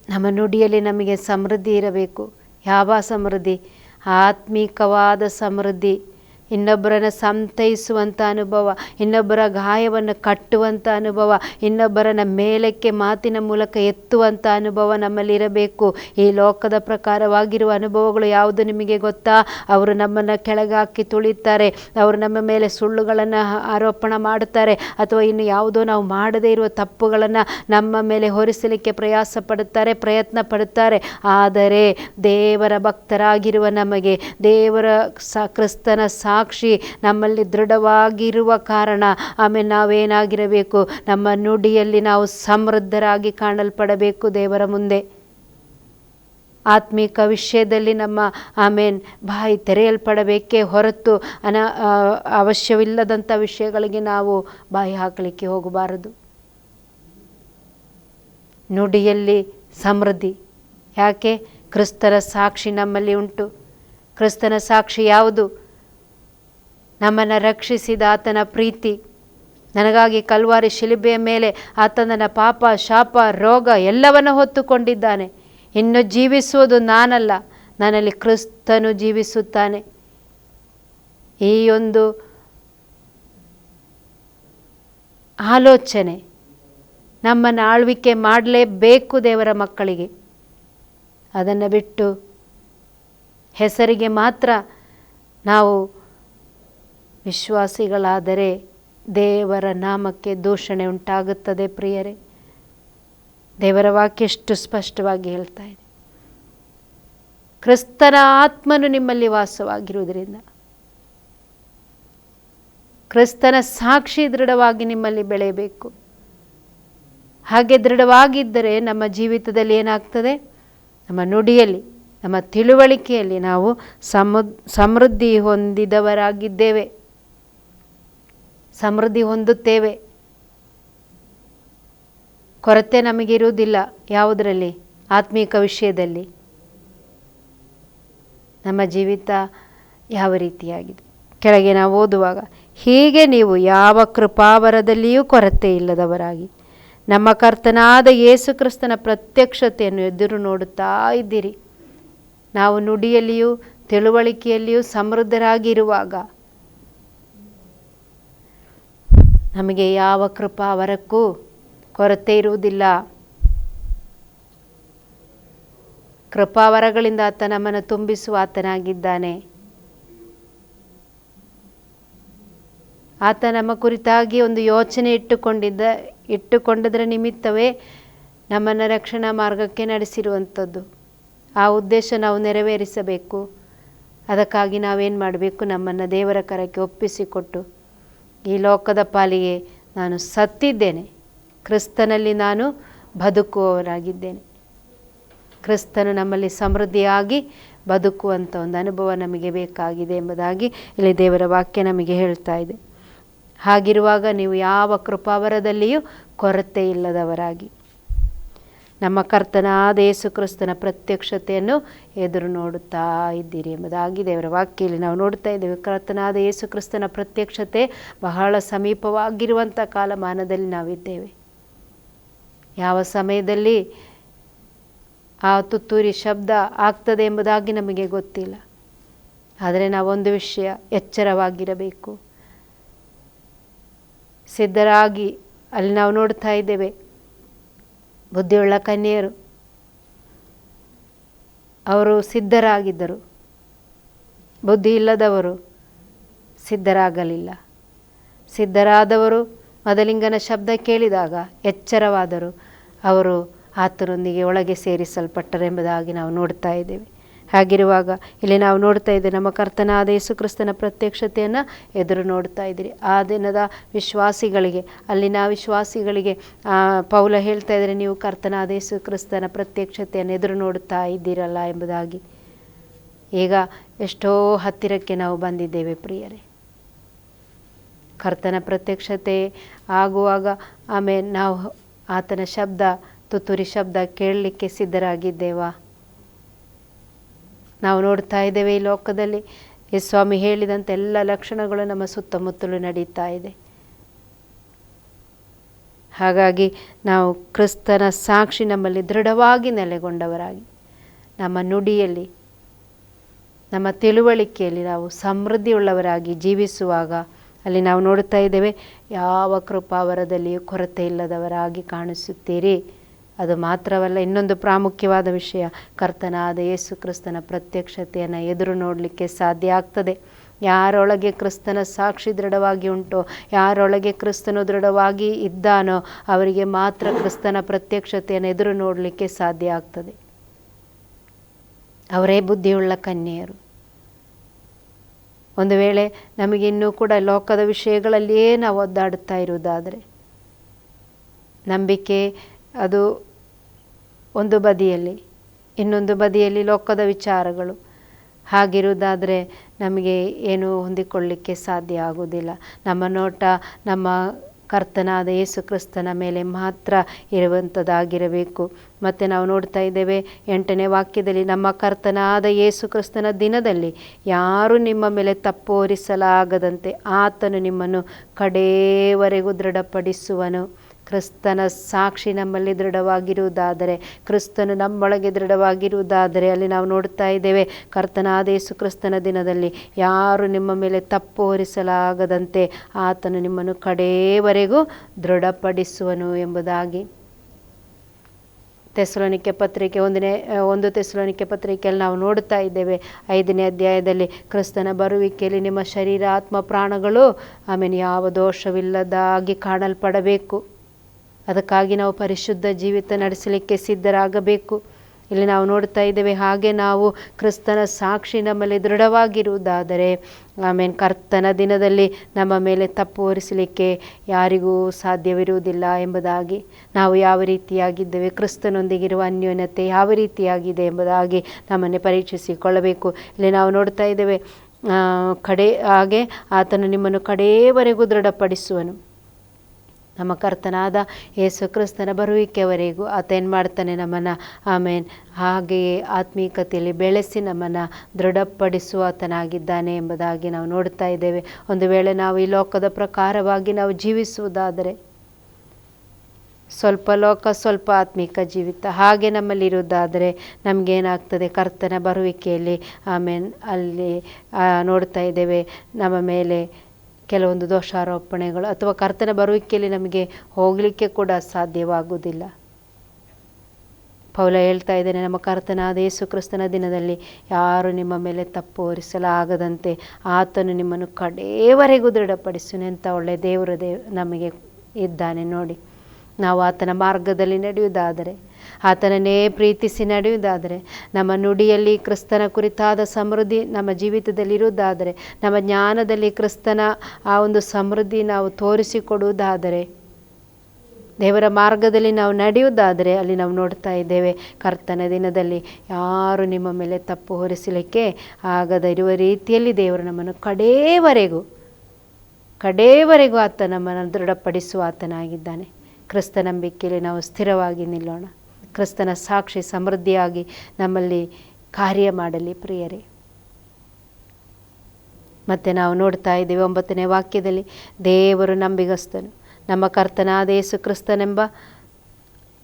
ನಮ್ಮ ನುಡಿಯಲ್ಲಿ ನಮಗೆ ಸಮೃದ್ಧಿ ಇರಬೇಕು. ಯಾವ ಸಮೃದ್ಧಿ? ಆತ್ಮೀಕವಾದ ಸಮೃದ್ಧಿ. ಇನ್ನೊಬ್ಬರನ್ನು ಸಂತೈಸುವಂಥ ಅನುಭವ, ಇನ್ನೊಬ್ಬರ ಗಾಯವನ್ನು ಕಟ್ಟುವಂಥ ಅನುಭವ, ಇನ್ನೊಬ್ಬರನ್ನು ಮೇಲಕ್ಕೆ ಮಾತಿನ ಮೂಲಕ ಎತ್ತುವಂಥ ಅನುಭವ ನಮ್ಮಲ್ಲಿರಬೇಕು ಈ ಲೋಕದ ಪ್ರಕಾರವಾಗಿರುವ ಅನುಭವಗಳು ಯಾವುದು ನಿಮಗೆ ಗೊತ್ತಾ? ಅವರು ನಮ್ಮನ್ನು ಕೆಳಗಾಕಿ ತುಳಿತಾರೆ, ಅವರು ನಮ್ಮ ಮೇಲೆ ಸುಳ್ಳುಗಳನ್ನು ಆರೋಪಣ ಮಾಡುತ್ತಾರೆ, ಅಥವಾ ಇನ್ನು ಯಾವುದೋ ನಾವು ಮಾಡದೇ ಇರುವ ತಪ್ಪುಗಳನ್ನು ನಮ್ಮ ಮೇಲೆ ಹೊರಿಸಲಿಕ್ಕೆ ಪ್ರಯಾಸ ಪಡುತ್ತಾರೆ, ಪ್ರಯತ್ನ ಪಡುತ್ತಾರೆ. ಆದರೆ ದೇವರ ಭಕ್ತರಾಗಿರುವ ನಮಗೆ, ದೇವರ ಸ, ಕ್ರಿಸ್ತನ ಸಾಕ್ಷಿ ನಮ್ಮಲ್ಲಿ ದೃಢವಾಗಿರುವ ಕಾರಣ. ಆಮೇಲೆ ನಾವೇನಾಗಿರಬೇಕು? ನಮ್ಮ ನುಡಿಯಲ್ಲಿ ನಾವು ಸಮೃದ್ಧರಾಗಿ ಕಾಣಲ್ಪಡಬೇಕು ದೇವರ ಮುಂದೆ. ಆತ್ಮಿಕ ವಿಷಯದಲ್ಲಿ ನಮ್ಮ, ಆಮೇನ್, ಬಾಯಿ ತೆರೆಯಲ್ಪಡಬೇಕೇ ಹೊರತು ಅನ ಅವಶ್ಯವಿಲ್ಲದಂಥ ವಿಷಯಗಳಿಗೆ ನಾವು ಬಾಯಿ ಹಾಕಲಿಕ್ಕೆ ಹೋಗಬಾರದು. ನುಡಿಯಲ್ಲಿ ಸಮೃದ್ಧಿ. ಯಾಕೆ? ಕ್ರಿಸ್ತನ ಸಾಕ್ಷಿ ನಮ್ಮಲ್ಲಿ ಉಂಟು. ಕ್ರಿಸ್ತನ ಸಾಕ್ಷಿ ಯಾವುದು? ನಮ್ಮನ್ನು ರಕ್ಷಿಸಿದ ಆತನ ಪ್ರೀತಿ. ನನಗಾಗಿ ಕಲ್ವಾರಿ ಶಿಲುಬೆಯ ಮೇಲೆ ಆತ ನನ್ನ ಪಾಪ, ಶಾಪ, ರೋಗ ಎಲ್ಲವನ್ನು ಹೊತ್ತುಕೊಂಡಿದ್ದಾನೆ. ಇನ್ನು ಜೀವಿಸುವುದು ನಾನಲ್ಲ, ನನ್ನಲ್ಲಿ ಕ್ರಿಸ್ತನು ಜೀವಿಸುತ್ತಾನೆ. ಈ ಒಂದು ಆಲೋಚನೆ ನಮ್ಮನ್ನು ಆಳ್ವಿಕೆ ಮಾಡಲೇಬೇಕು ದೇವರ ಮಕ್ಕಳಿಗೆ. ಅದನ್ನು ಬಿಟ್ಟು ಹೆಸರಿಗೆ ಮಾತ್ರ ನಾವು ವಿಶ್ವಾಸಿಗಳಾದರೆ ದೇವರ ನಾಮಕ್ಕೆ ದೂಷಣೆ ಉಂಟಾಗುತ್ತದೆ ಪ್ರಿಯರೇ. ದೇವರ ವಾಕ್ಯ ಎಷ್ಟು ಸ್ಪಷ್ಟವಾಗಿ ಹೇಳ್ತಾ ಇದೆ. ಕ್ರಿಸ್ತನ ಆತ್ಮನು ನಿಮ್ಮಲ್ಲಿ ವಾಸವಾಗಿರುವುದರಿಂದ, ಕ್ರಿಸ್ತನ ಸಾಕ್ಷಿ ದೃಢವಾಗಿ ನಿಮ್ಮಲ್ಲಿ ಬೆಳೆಯಬೇಕು. ಹಾಗೆ ದೃಢವಾಗಿದ್ದರೆ ನಮ್ಮ ಜೀವಿತದಲ್ಲಿ ಏನಾಗ್ತದೆ? ನಮ್ಮ ನುಡಿಯಲ್ಲಿ, ನಮ್ಮ ತಿಳುವಳಿಕೆಯಲ್ಲಿ ನಾವು ಸಮು, ಸಮೃದ್ಧಿ ಹೊಂದಿದವರಾಗಿದ್ದೇವೆ. ಸಮೃದ್ಧಿ ಹೊಂದುತ್ತೇವೆ. ಕೊರತೆ ನಮಗಿರುವುದಿಲ್ಲ ಯಾವುದರಲ್ಲಿ? ಆತ್ಮೀಕ ವಿಷಯದಲ್ಲಿ. ನಮ್ಮ ಜೀವಿತ ಯಾವ ರೀತಿಯಾಗಿದೆ? ಕೆಳಗೆ ನಾವು ಓದುವಾಗ, ಹೀಗೆ ನೀವು ಯಾವ ಕೃಪಾವರದಲ್ಲಿಯೂ ಕೊರತೆ ಇಲ್ಲದವರಾಗಿ, ನಮ್ಮ ಕರ್ತನಾದ ಯೇಸು ಕ್ರಿಸ್ತನ ಪ್ರತ್ಯಕ್ಷತೆಯನ್ನು ಎದುರು ನೋಡುತ್ತಾ ಇದ್ದೀರಿ. ನಾವು ನುಡಿಯಲ್ಲಿಯೂ, ತಿಳುವಳಿಕೆಯಲ್ಲಿಯೂ ಸಮೃದ್ಧರಾಗಿರುವಾಗ ನಮಗೆ ಯಾವ ಕೃಪಾವರಕ್ಕೂ ಕೊರತೆ ಇರುವುದಿಲ್ಲ. ಕೃಪಾವರಗಳಿಂದ ಆತ ನಮ್ಮನ್ನು ತುಂಬಿಸುವ ಆತನಾಗಿದ್ದಾನೆ. ಆತ ನಮ್ಮ ಕುರಿತಾಗಿ ಒಂದು ಯೋಚನೆ ಇಟ್ಟುಕೊಂಡಿದ್ದ, ಇಟ್ಟುಕೊಂಡದರ ನಿಮಿತ್ತವೇ ನಮ್ಮನ್ನು ರಕ್ಷಣಾ ಮಾರ್ಗಕ್ಕೆ ನಡೆಸಿರುವಂಥದ್ದು. ಆ ಉದ್ದೇಶ ನಾವು ನೆರವೇರಿಸಬೇಕು. ಅದಕ್ಕಾಗಿ ನಾವೇನು ಮಾಡಬೇಕು? ನಮ್ಮನ್ನು ದೇವರ ಕರಕ್ಕೆ ಒಪ್ಪಿಸಿಕೊಟ್ಟು ಈ ಲೋಕದ ಪಾಲಿಗೆ ನಾನು ಸತ್ತಿದ್ದೇನೆ. ಕ್ರಿಸ್ತನಲ್ಲಿ ನಾನು ಬದುಕುವವರಾಗಿದ್ದೇನೆ. ಕ್ರಿಸ್ತನು ನಮ್ಮಲ್ಲಿ ಸಮೃದ್ಧಿಯಾಗಿ ಬದುಕುವಂಥ ಒಂದು ಅನುಭವ ನಮಗೆ ಬೇಕಾಗಿದೆ ಎಂಬುದಾಗಿ ಇಲ್ಲಿ ದೇವರ ವಾಕ್ಯ ನಮಗೆ ಹೇಳ್ತಾ ಇದೆ. ಹಾಗಿರುವಾಗ ನೀವು ಯಾವ ಕೃಪಾವರದಲ್ಲಿಯೂ ಕೊರತೆ ಇಲ್ಲದವರಾಗಿ. ನಮ್ಮ ಕರ್ತನಾದ ಯೇಸು ಕ್ರಿಸ್ತನ ಪ್ರತ್ಯಕ್ಷತೆಯನ್ನು ಎದುರು ನೋಡುತ್ತಾ ಇದ್ದೀರಿ ಎಂಬುದಾಗಿ ದೇವರ ವಾಕ್ಯಲ್ಲಿ ನಾವು ನೋಡ್ತಾ ಇದ್ದೇವೆ. ಕರ್ತನಾದ ಯೇಸು ಕ್ರಿಸ್ತನ ಪ್ರತ್ಯಕ್ಷತೆ ಬಹಳ ಸಮೀಪವಾಗಿರುವಂಥ ಕಾಲಮಾನದಲ್ಲಿ ನಾವಿದ್ದೇವೆ. ಯಾವ ಸಮಯದಲ್ಲಿ ಆ ತುತ್ತೂರಿ ಶಬ್ದ ಆಗ್ತದೆ ಎಂಬುದಾಗಿ ನಮಗೆ ಗೊತ್ತಿಲ್ಲ. ಆದರೆ ನಾವೊಂದು ವಿಷಯ ಎಚ್ಚರವಾಗಿರಬೇಕು. ಸಿದ್ಧರಾಗಿ ಅಲ್ಲಿ ನಾವು ನೋಡ್ತಾ ಇದ್ದೇವೆ. ಬುದ್ಧಿಯುಳ್ಳ ಕನ್ಯೆಯರು. ಅವರು ಸಿದ್ಧರಾಗಿದ್ದರು. ಬುದ್ಧಿ ಇಲ್ಲದವರು ಸಿದ್ಧರಾಗಲಿಲ್ಲ. ಸಿದ್ಧರಾದವರು ಮದಲಿಂಗನ ಶಬ್ದ ಕೇಳಿದಾಗ ಎಚ್ಚರವಾದರು. ಅವರು ಆತನೊಂದಿಗೆ ಒಳಗೆ ಸೇರಿಸಲ್ಪಟ್ಟರೆಂಬುದಾಗಿ ನಾವು ನೋಡ್ತಾ ಇದ್ದೇವೆ. ಹಾಗಿರುವಾಗ ಇಲ್ಲಿ ನಾವು ನೋಡ್ತಾ ಇದ್ದೀವಿ, ನಮ್ಮ ಕರ್ತನಾದ ಯೇಸುಕ್ರಿಸ್ತನ ಪ್ರತ್ಯಕ್ಷತೆಯನ್ನು ಎದುರು ನೋಡ್ತಾ ಇದ್ದೀರಿ. ಆ ದಿನದ ವಿಶ್ವಾಸಿಗಳಿಗೆ, ಅಲ್ಲಿನ ವಿಶ್ವಾಸಿಗಳಿಗೆ ಪೌಲ ಹೇಳ್ತಾ ಇದ್ದರೆ, ನೀವು ಕರ್ತನಾದ ಯೇಸುಕ್ರಿಸ್ತನ ಪ್ರತ್ಯಕ್ಷತೆಯನ್ನು ಎದುರು ನೋಡುತ್ತಾ ಇದ್ದೀರಲ್ಲ ಎಂಬುದಾಗಿ. ಈಗ ಎಷ್ಟೋ ಹತ್ತಿರಕ್ಕೆ ನಾವು ಬಂದಿದ್ದೇವೆ ಪ್ರಿಯರೇ. ಕರ್ತನ ಪ್ರತ್ಯಕ್ಷತೆ ಆಗುವಾಗ, ಆಮೇಲೆ ನಾವು ಆತನ ಶಬ್ದ, ತುತ್ತೂರಿ ಶಬ್ದ ಕೇಳಲಿಕ್ಕೆ ಸಿದ್ಧರಾಗಿದ್ದೇವಾ? ನಾವು ನೋಡ್ತಾ ಇದ್ದೇವೆ ಈ ಲೋಕದಲ್ಲಿ. ಸ್ವಾಮಿ ಹೇಳಿದಂಥ ಎಲ್ಲ ಲಕ್ಷಣಗಳು ನಮ್ಮ ಸುತ್ತಮುತ್ತಲು ನಡೀತಾ ಇದೆ. ಹಾಗಾಗಿ ನಾವು ಕ್ರಿಸ್ತನ ಸಾಕ್ಷಿ ನಮ್ಮಲ್ಲಿ ದೃಢವಾಗಿ ನೆಲೆಗೊಂಡವರಾಗಿ, ನಮ್ಮ ನುಡಿಯಲ್ಲಿ, ನಮ್ಮ ತಿಳುವಳಿಕೆಯಲ್ಲಿ ನಾವು ಸಮೃದ್ಧಿಯುಳ್ಳವರಾಗಿ ಜೀವಿಸುವಾಗ ಅಲ್ಲಿ ನಾವು ನೋಡ್ತಾ ಇದ್ದೇವೆ, ಯಾವ ಕೃಪಾವರದಲ್ಲಿಯೂ ಕೊರತೆ ಇಲ್ಲದವರಾಗಿ ಕಾಣಿಸುತ್ತೀರಿ. ಅದು ಮಾತ್ರವಲ್ಲ, ಇನ್ನೊಂದು ಪ್ರಾಮುಖ್ಯವಾದ ವಿಷಯ, ಕರ್ತನಾದ ಯೇಸು ಕ್ರಿಸ್ತನ ಪ್ರತ್ಯಕ್ಷತೆಯನ್ನು ಎದುರು ನೋಡಲಿಕ್ಕೆ ಸಾಧ್ಯ ಆಗ್ತದೆ. ಯಾರೊಳಗೆ ಕ್ರಿಸ್ತನ ಸಾಕ್ಷಿ ದೃಢವಾಗಿ ಉಂಟೋ, ಯಾರೊಳಗೆ ಕ್ರಿಸ್ತನು ದೃಢವಾಗಿ ಇದ್ದಾನೋ, ಅವರಿಗೆ ಮಾತ್ರ ಕ್ರಿಸ್ತನ ಪ್ರತ್ಯಕ್ಷತೆಯನ್ನು ಎದುರು ನೋಡಲಿಕ್ಕೆ ಸಾಧ್ಯ ಆಗ್ತದೆ. ಅವರೇ ಬುದ್ಧಿಯುಳ್ಳ ಕನ್ಯೆಯರು. ಒಂದು ವೇಳೆ ನಮಗಿನ್ನೂ ಕೂಡ ಲೋಕದ ವಿಷಯಗಳಲ್ಲಿಯೇ ನಾವು ಒದ್ದಾಡುತ್ತಾ ಇರುವುದಾದರೆ, ನಂಬಿಕೆ ಅದು ಒಂದು ಬದಿಯಲ್ಲಿ, ಇನ್ನೊಂದು ಬದಿಯಲ್ಲಿ ಲೋಕದ ವಿಚಾರಗಳು. ಹಾಗಿರುವುದಾದರೆ ನಮಗೆ ಏನು ಹೊಂದಿಕೊಳ್ಳಿಕ್ಕೆ ಸಾಧ್ಯ ಆಗುವುದಿಲ್ಲ. ನಮ್ಮ ನೋಟ, ನಮ್ಮ ಕರ್ತನಾದ ಯೇಸು ಕ್ರಿಸ್ತನ ಮೇಲೆ ಮಾತ್ರ ಇರುವಂಥದ್ದಾಗಿರಬೇಕು ಮತ್ತು ನಾವು ನೋಡ್ತಾ ಇದ್ದೇವೆ, ಎಂಟನೇ ವಾಕ್ಯದಲ್ಲಿ, ನಮ್ಮ ಕರ್ತನಾದ ಯೇಸು ಕ್ರಿಸ್ತನ ದಿನದಲ್ಲಿ ಯಾರೂ ನಿಮ್ಮ ಮೇಲೆ ತಪ್ಪೋರಿಸಲಾಗದಂತೆ ಆತನು ನಿಮ್ಮನ್ನು ಕಡೇವರೆಗೂ ದೃಢಪಡಿಸುವನು. ಕ್ರಿಸ್ತನ ಸಾಕ್ಷಿ ನಮ್ಮಲ್ಲಿ ದೃಢವಾಗಿರುವುದಾದರೆ, ಕ್ರಿಸ್ತನು ನಮ್ಮೊಳಗೆ ದೃಢವಾಗಿರುವುದಾದರೆ ಅಲ್ಲಿ ನಾವು ನೋಡ್ತಾ ಇದ್ದೇವೆ, ಕರ್ತನಾದ ಯೇಸು ಕ್ರಿಸ್ತನ ದಿನದಲ್ಲಿ ಯಾರು ನಿಮ್ಮ ಮೇಲೆ ತಪ್ಪು ಹೊರಿಸಲಾಗದಂತೆ ಆತನು ನಿಮ್ಮನ್ನು ಕಡೆಯವರೆಗೂ ದೃಢಪಡಿಸುವನು ಎಂಬುದಾಗಿ. ತೆಸಲೋನಿಕೆ ಪತ್ರಿಕೆ ಒಂದನೇ ಒಂದು ತೆಸಲೋನಿಕೆ ಪತ್ರಿಕೆಯಲ್ಲಿ ನಾವು ನೋಡ್ತಾ ಇದ್ದೇವೆ, ಐದನೇ ಅಧ್ಯಾಯದಲ್ಲಿ ಕ್ರಿಸ್ತನ ಬರುವಿಕೆಯಲ್ಲಿ ನಿಮ್ಮ ಶರೀರ ಆತ್ಮ ಪ್ರಾಣಗಳು ಆಮೇಲೆ ಯಾವ ದೋಷವಿಲ್ಲದಾಗಿ ಕಾಣಲ್ಪಡಬೇಕು. ಅದಕ್ಕಾಗಿ ನಾವು ಪರಿಶುದ್ಧ ಜೀವಿತ ನಡೆಸಲಿಕ್ಕೆ ಸಿದ್ಧರಾಗಬೇಕು. ಇಲ್ಲಿ ನಾವು ನೋಡ್ತಾ ಇದ್ದೇವೆ, ಹಾಗೆ ನಾವು ಕ್ರಿಸ್ತನ ಸಾಕ್ಷಿ ನಮ್ಮಲ್ಲಿ ದೃಢವಾಗಿರುವುದಾದರೆ ಆಮೇಲೆ ಕರ್ತನ ದಿನದಲ್ಲಿ ನಮ್ಮ ಮೇಲೆ ತಪ್ಪು ಹೊರಿಸಲಿಕ್ಕೆ ಯಾರಿಗೂ ಸಾಧ್ಯವಿರುವುದಿಲ್ಲ ಎಂಬುದಾಗಿ, ನಾವು ಯಾವ ರೀತಿಯಾಗಿದ್ದೇವೆ, ಕ್ರಿಸ್ತನೊಂದಿಗಿರುವ ಅನ್ಯೋನ್ಯತೆ ಯಾವ ರೀತಿಯಾಗಿದೆ ಎಂಬುದಾಗಿ ನಮ್ಮನ್ನೇ ಪರೀಕ್ಷಿಸಿಕೊಳ್ಳಬೇಕು. ಇಲ್ಲಿ ನಾವು ನೋಡ್ತಾ ಇದ್ದೇವೆ ಕಡೆ, ಹಾಗೆ ಆತನು ನಿಮ್ಮನ್ನು ಕಡೆಯವರೆಗೂ ದೃಢಪಡಿಸುವನು. ನಮ್ಮ ಕರ್ತನಾದ ಯೇಸು ಕ್ರಿಸ್ತನ ಬರುವಿಕೆವರೆಗೂ ಆತ ಏನು ಮಾಡ್ತಾನೆ ನಮ್ಮನ್ನು. ಆಮೇನ್. ಹಾಗೆಯೇ ಆತ್ಮೀಕತೆಯಲ್ಲಿ ಬೆಳೆಸಿ ನಮ್ಮನ್ನು ದೃಢಪಡಿಸುವ ಆತನಾಗಿದ್ದಾನೆ ಎಂಬುದಾಗಿ ನಾವು ನೋಡ್ತಾ ಇದ್ದೇವೆ. ಒಂದು ವೇಳೆ ನಾವು ಈ ಲೋಕದ ಪ್ರಕಾರವಾಗಿ ನಾವು ಜೀವಿಸುವುದಾದರೆ, ಸ್ವಲ್ಪ ಲೋಕ, ಸ್ವಲ್ಪ ಆತ್ಮಿಕ ಜೀವಿತ ಹಾಗೆ ನಮ್ಮಲ್ಲಿರುವುದಾದರೆ ನಮಗೇನಾಗ್ತದೆ? ಕರ್ತನ ಬರುವಿಕೆಯಲ್ಲಿ. ಆಮೇನ್. ಅಲ್ಲಿ ನೋಡ್ತಾ ಇದ್ದೇವೆ. ನಮ್ಮ ಮೇಲೆ ಕೆಲವೊಂದು ದೋಷಾರೋಪಣೆಗಳು ಅಥವಾ ಕರ್ತನ ಬರುವಿಕೆಯಲ್ಲಿ ನಮಗೆ ಹೋಗಲಿಕ್ಕೆ ಕೂಡ ಸಾಧ್ಯವಾಗುವುದಿಲ್ಲ. ಪೌಲ ಹೇಳ್ತಾ ಇದ್ದೇನೆ, ನಮ್ಮ ಕರ್ತನಾದ ಯೇಸು ಕ್ರಿಸ್ತನ ದಿನದಲ್ಲಿ ಯಾರು ನಿಮ್ಮ ಮೇಲೆ ತಪ್ಪು ಹೊರಿಸಲಾಗದಂತೆ ಆತನು ನಿಮ್ಮನ್ನು ಕಡೆಯವರೆಗೂ ದೃಢಪಡಿಸುನೆ ಅಂತ ಒಳ್ಳೆಯ ದೇವರು ದೇವ್ ನಮಗೆ ಇದ್ದಾನೆ ನೋಡಿ. ನಾವು ಆತನ ಮಾರ್ಗದಲ್ಲಿ ನಡೆಯುವುದಾದರೆ ಆತನನ್ನೇ ಪ್ರೀತಿಸಿ ನಡೆಯುವುದಾದರೆ, ನಮ್ಮ ನುಡಿಯಲ್ಲಿ ಕ್ರಿಸ್ತನ ಕುರಿತಾದ ಸಮೃದ್ಧಿ ನಮ್ಮ ಜೀವಿತದಲ್ಲಿರುವುದಾದರೆ, ನಮ್ಮ ಜ್ಞಾನದಲ್ಲಿ ಕ್ರಿಸ್ತನ ಆ ಒಂದು ಸಮೃದ್ಧಿ ನಾವು ತೋರಿಸಿಕೊಡುವುದಾದರೆ, ದೇವರ ಮಾರ್ಗದಲ್ಲಿ ನಾವು ನಡೆಯುವುದಾದರೆ ಅಲ್ಲಿ ನಾವು ನೋಡ್ತಾ ಇದ್ದೇವೆ, ಕರ್ತನ ದಿನದಲ್ಲಿ ಯಾರು ನಿಮ್ಮ ಮೇಲೆ ತಪ್ಪು ಹೊರಿಸಲಿಕ್ಕೆ ಆಗದ ಇರುವ ರೀತಿಯಲ್ಲಿ ದೇವರು ನಮ್ಮನ್ನು ಕಡೇವರೆಗೂ ಕಡೇವರೆಗೂ ಆತ ನಮ್ಮನ್ನು ದೃಢಪಡಿಸುವ ಆತನಾಗಿದ್ದಾನೆ. ಕ್ರಿಸ್ತ ನಂಬಿಕೆಯಲ್ಲಿ ನಾವು ಸ್ಥಿರವಾಗಿ ನಿಲ್ಲೋಣ. ಕ್ರಿಸ್ತನ ಸಾಕ್ಷಿ ಸಮೃದ್ಧಿಯಾಗಿ ನಮ್ಮಲ್ಲಿ ಕಾರ್ಯ ಮಾಡಲಿ ಪ್ರಿಯರೇ. ಮತ್ತು ನಾವು ನೋಡ್ತಾ ಇದ್ದೇವೆ ಒಂಬತ್ತನೇ ವಾಕ್ಯದಲ್ಲಿ, ದೇವರು ನಂಬಿಗಸ್ತನು, ನಮ್ಮ ಕರ್ತನಾದ ಯೇಸು ಕ್ರಿಸ್ತನೆಂಬ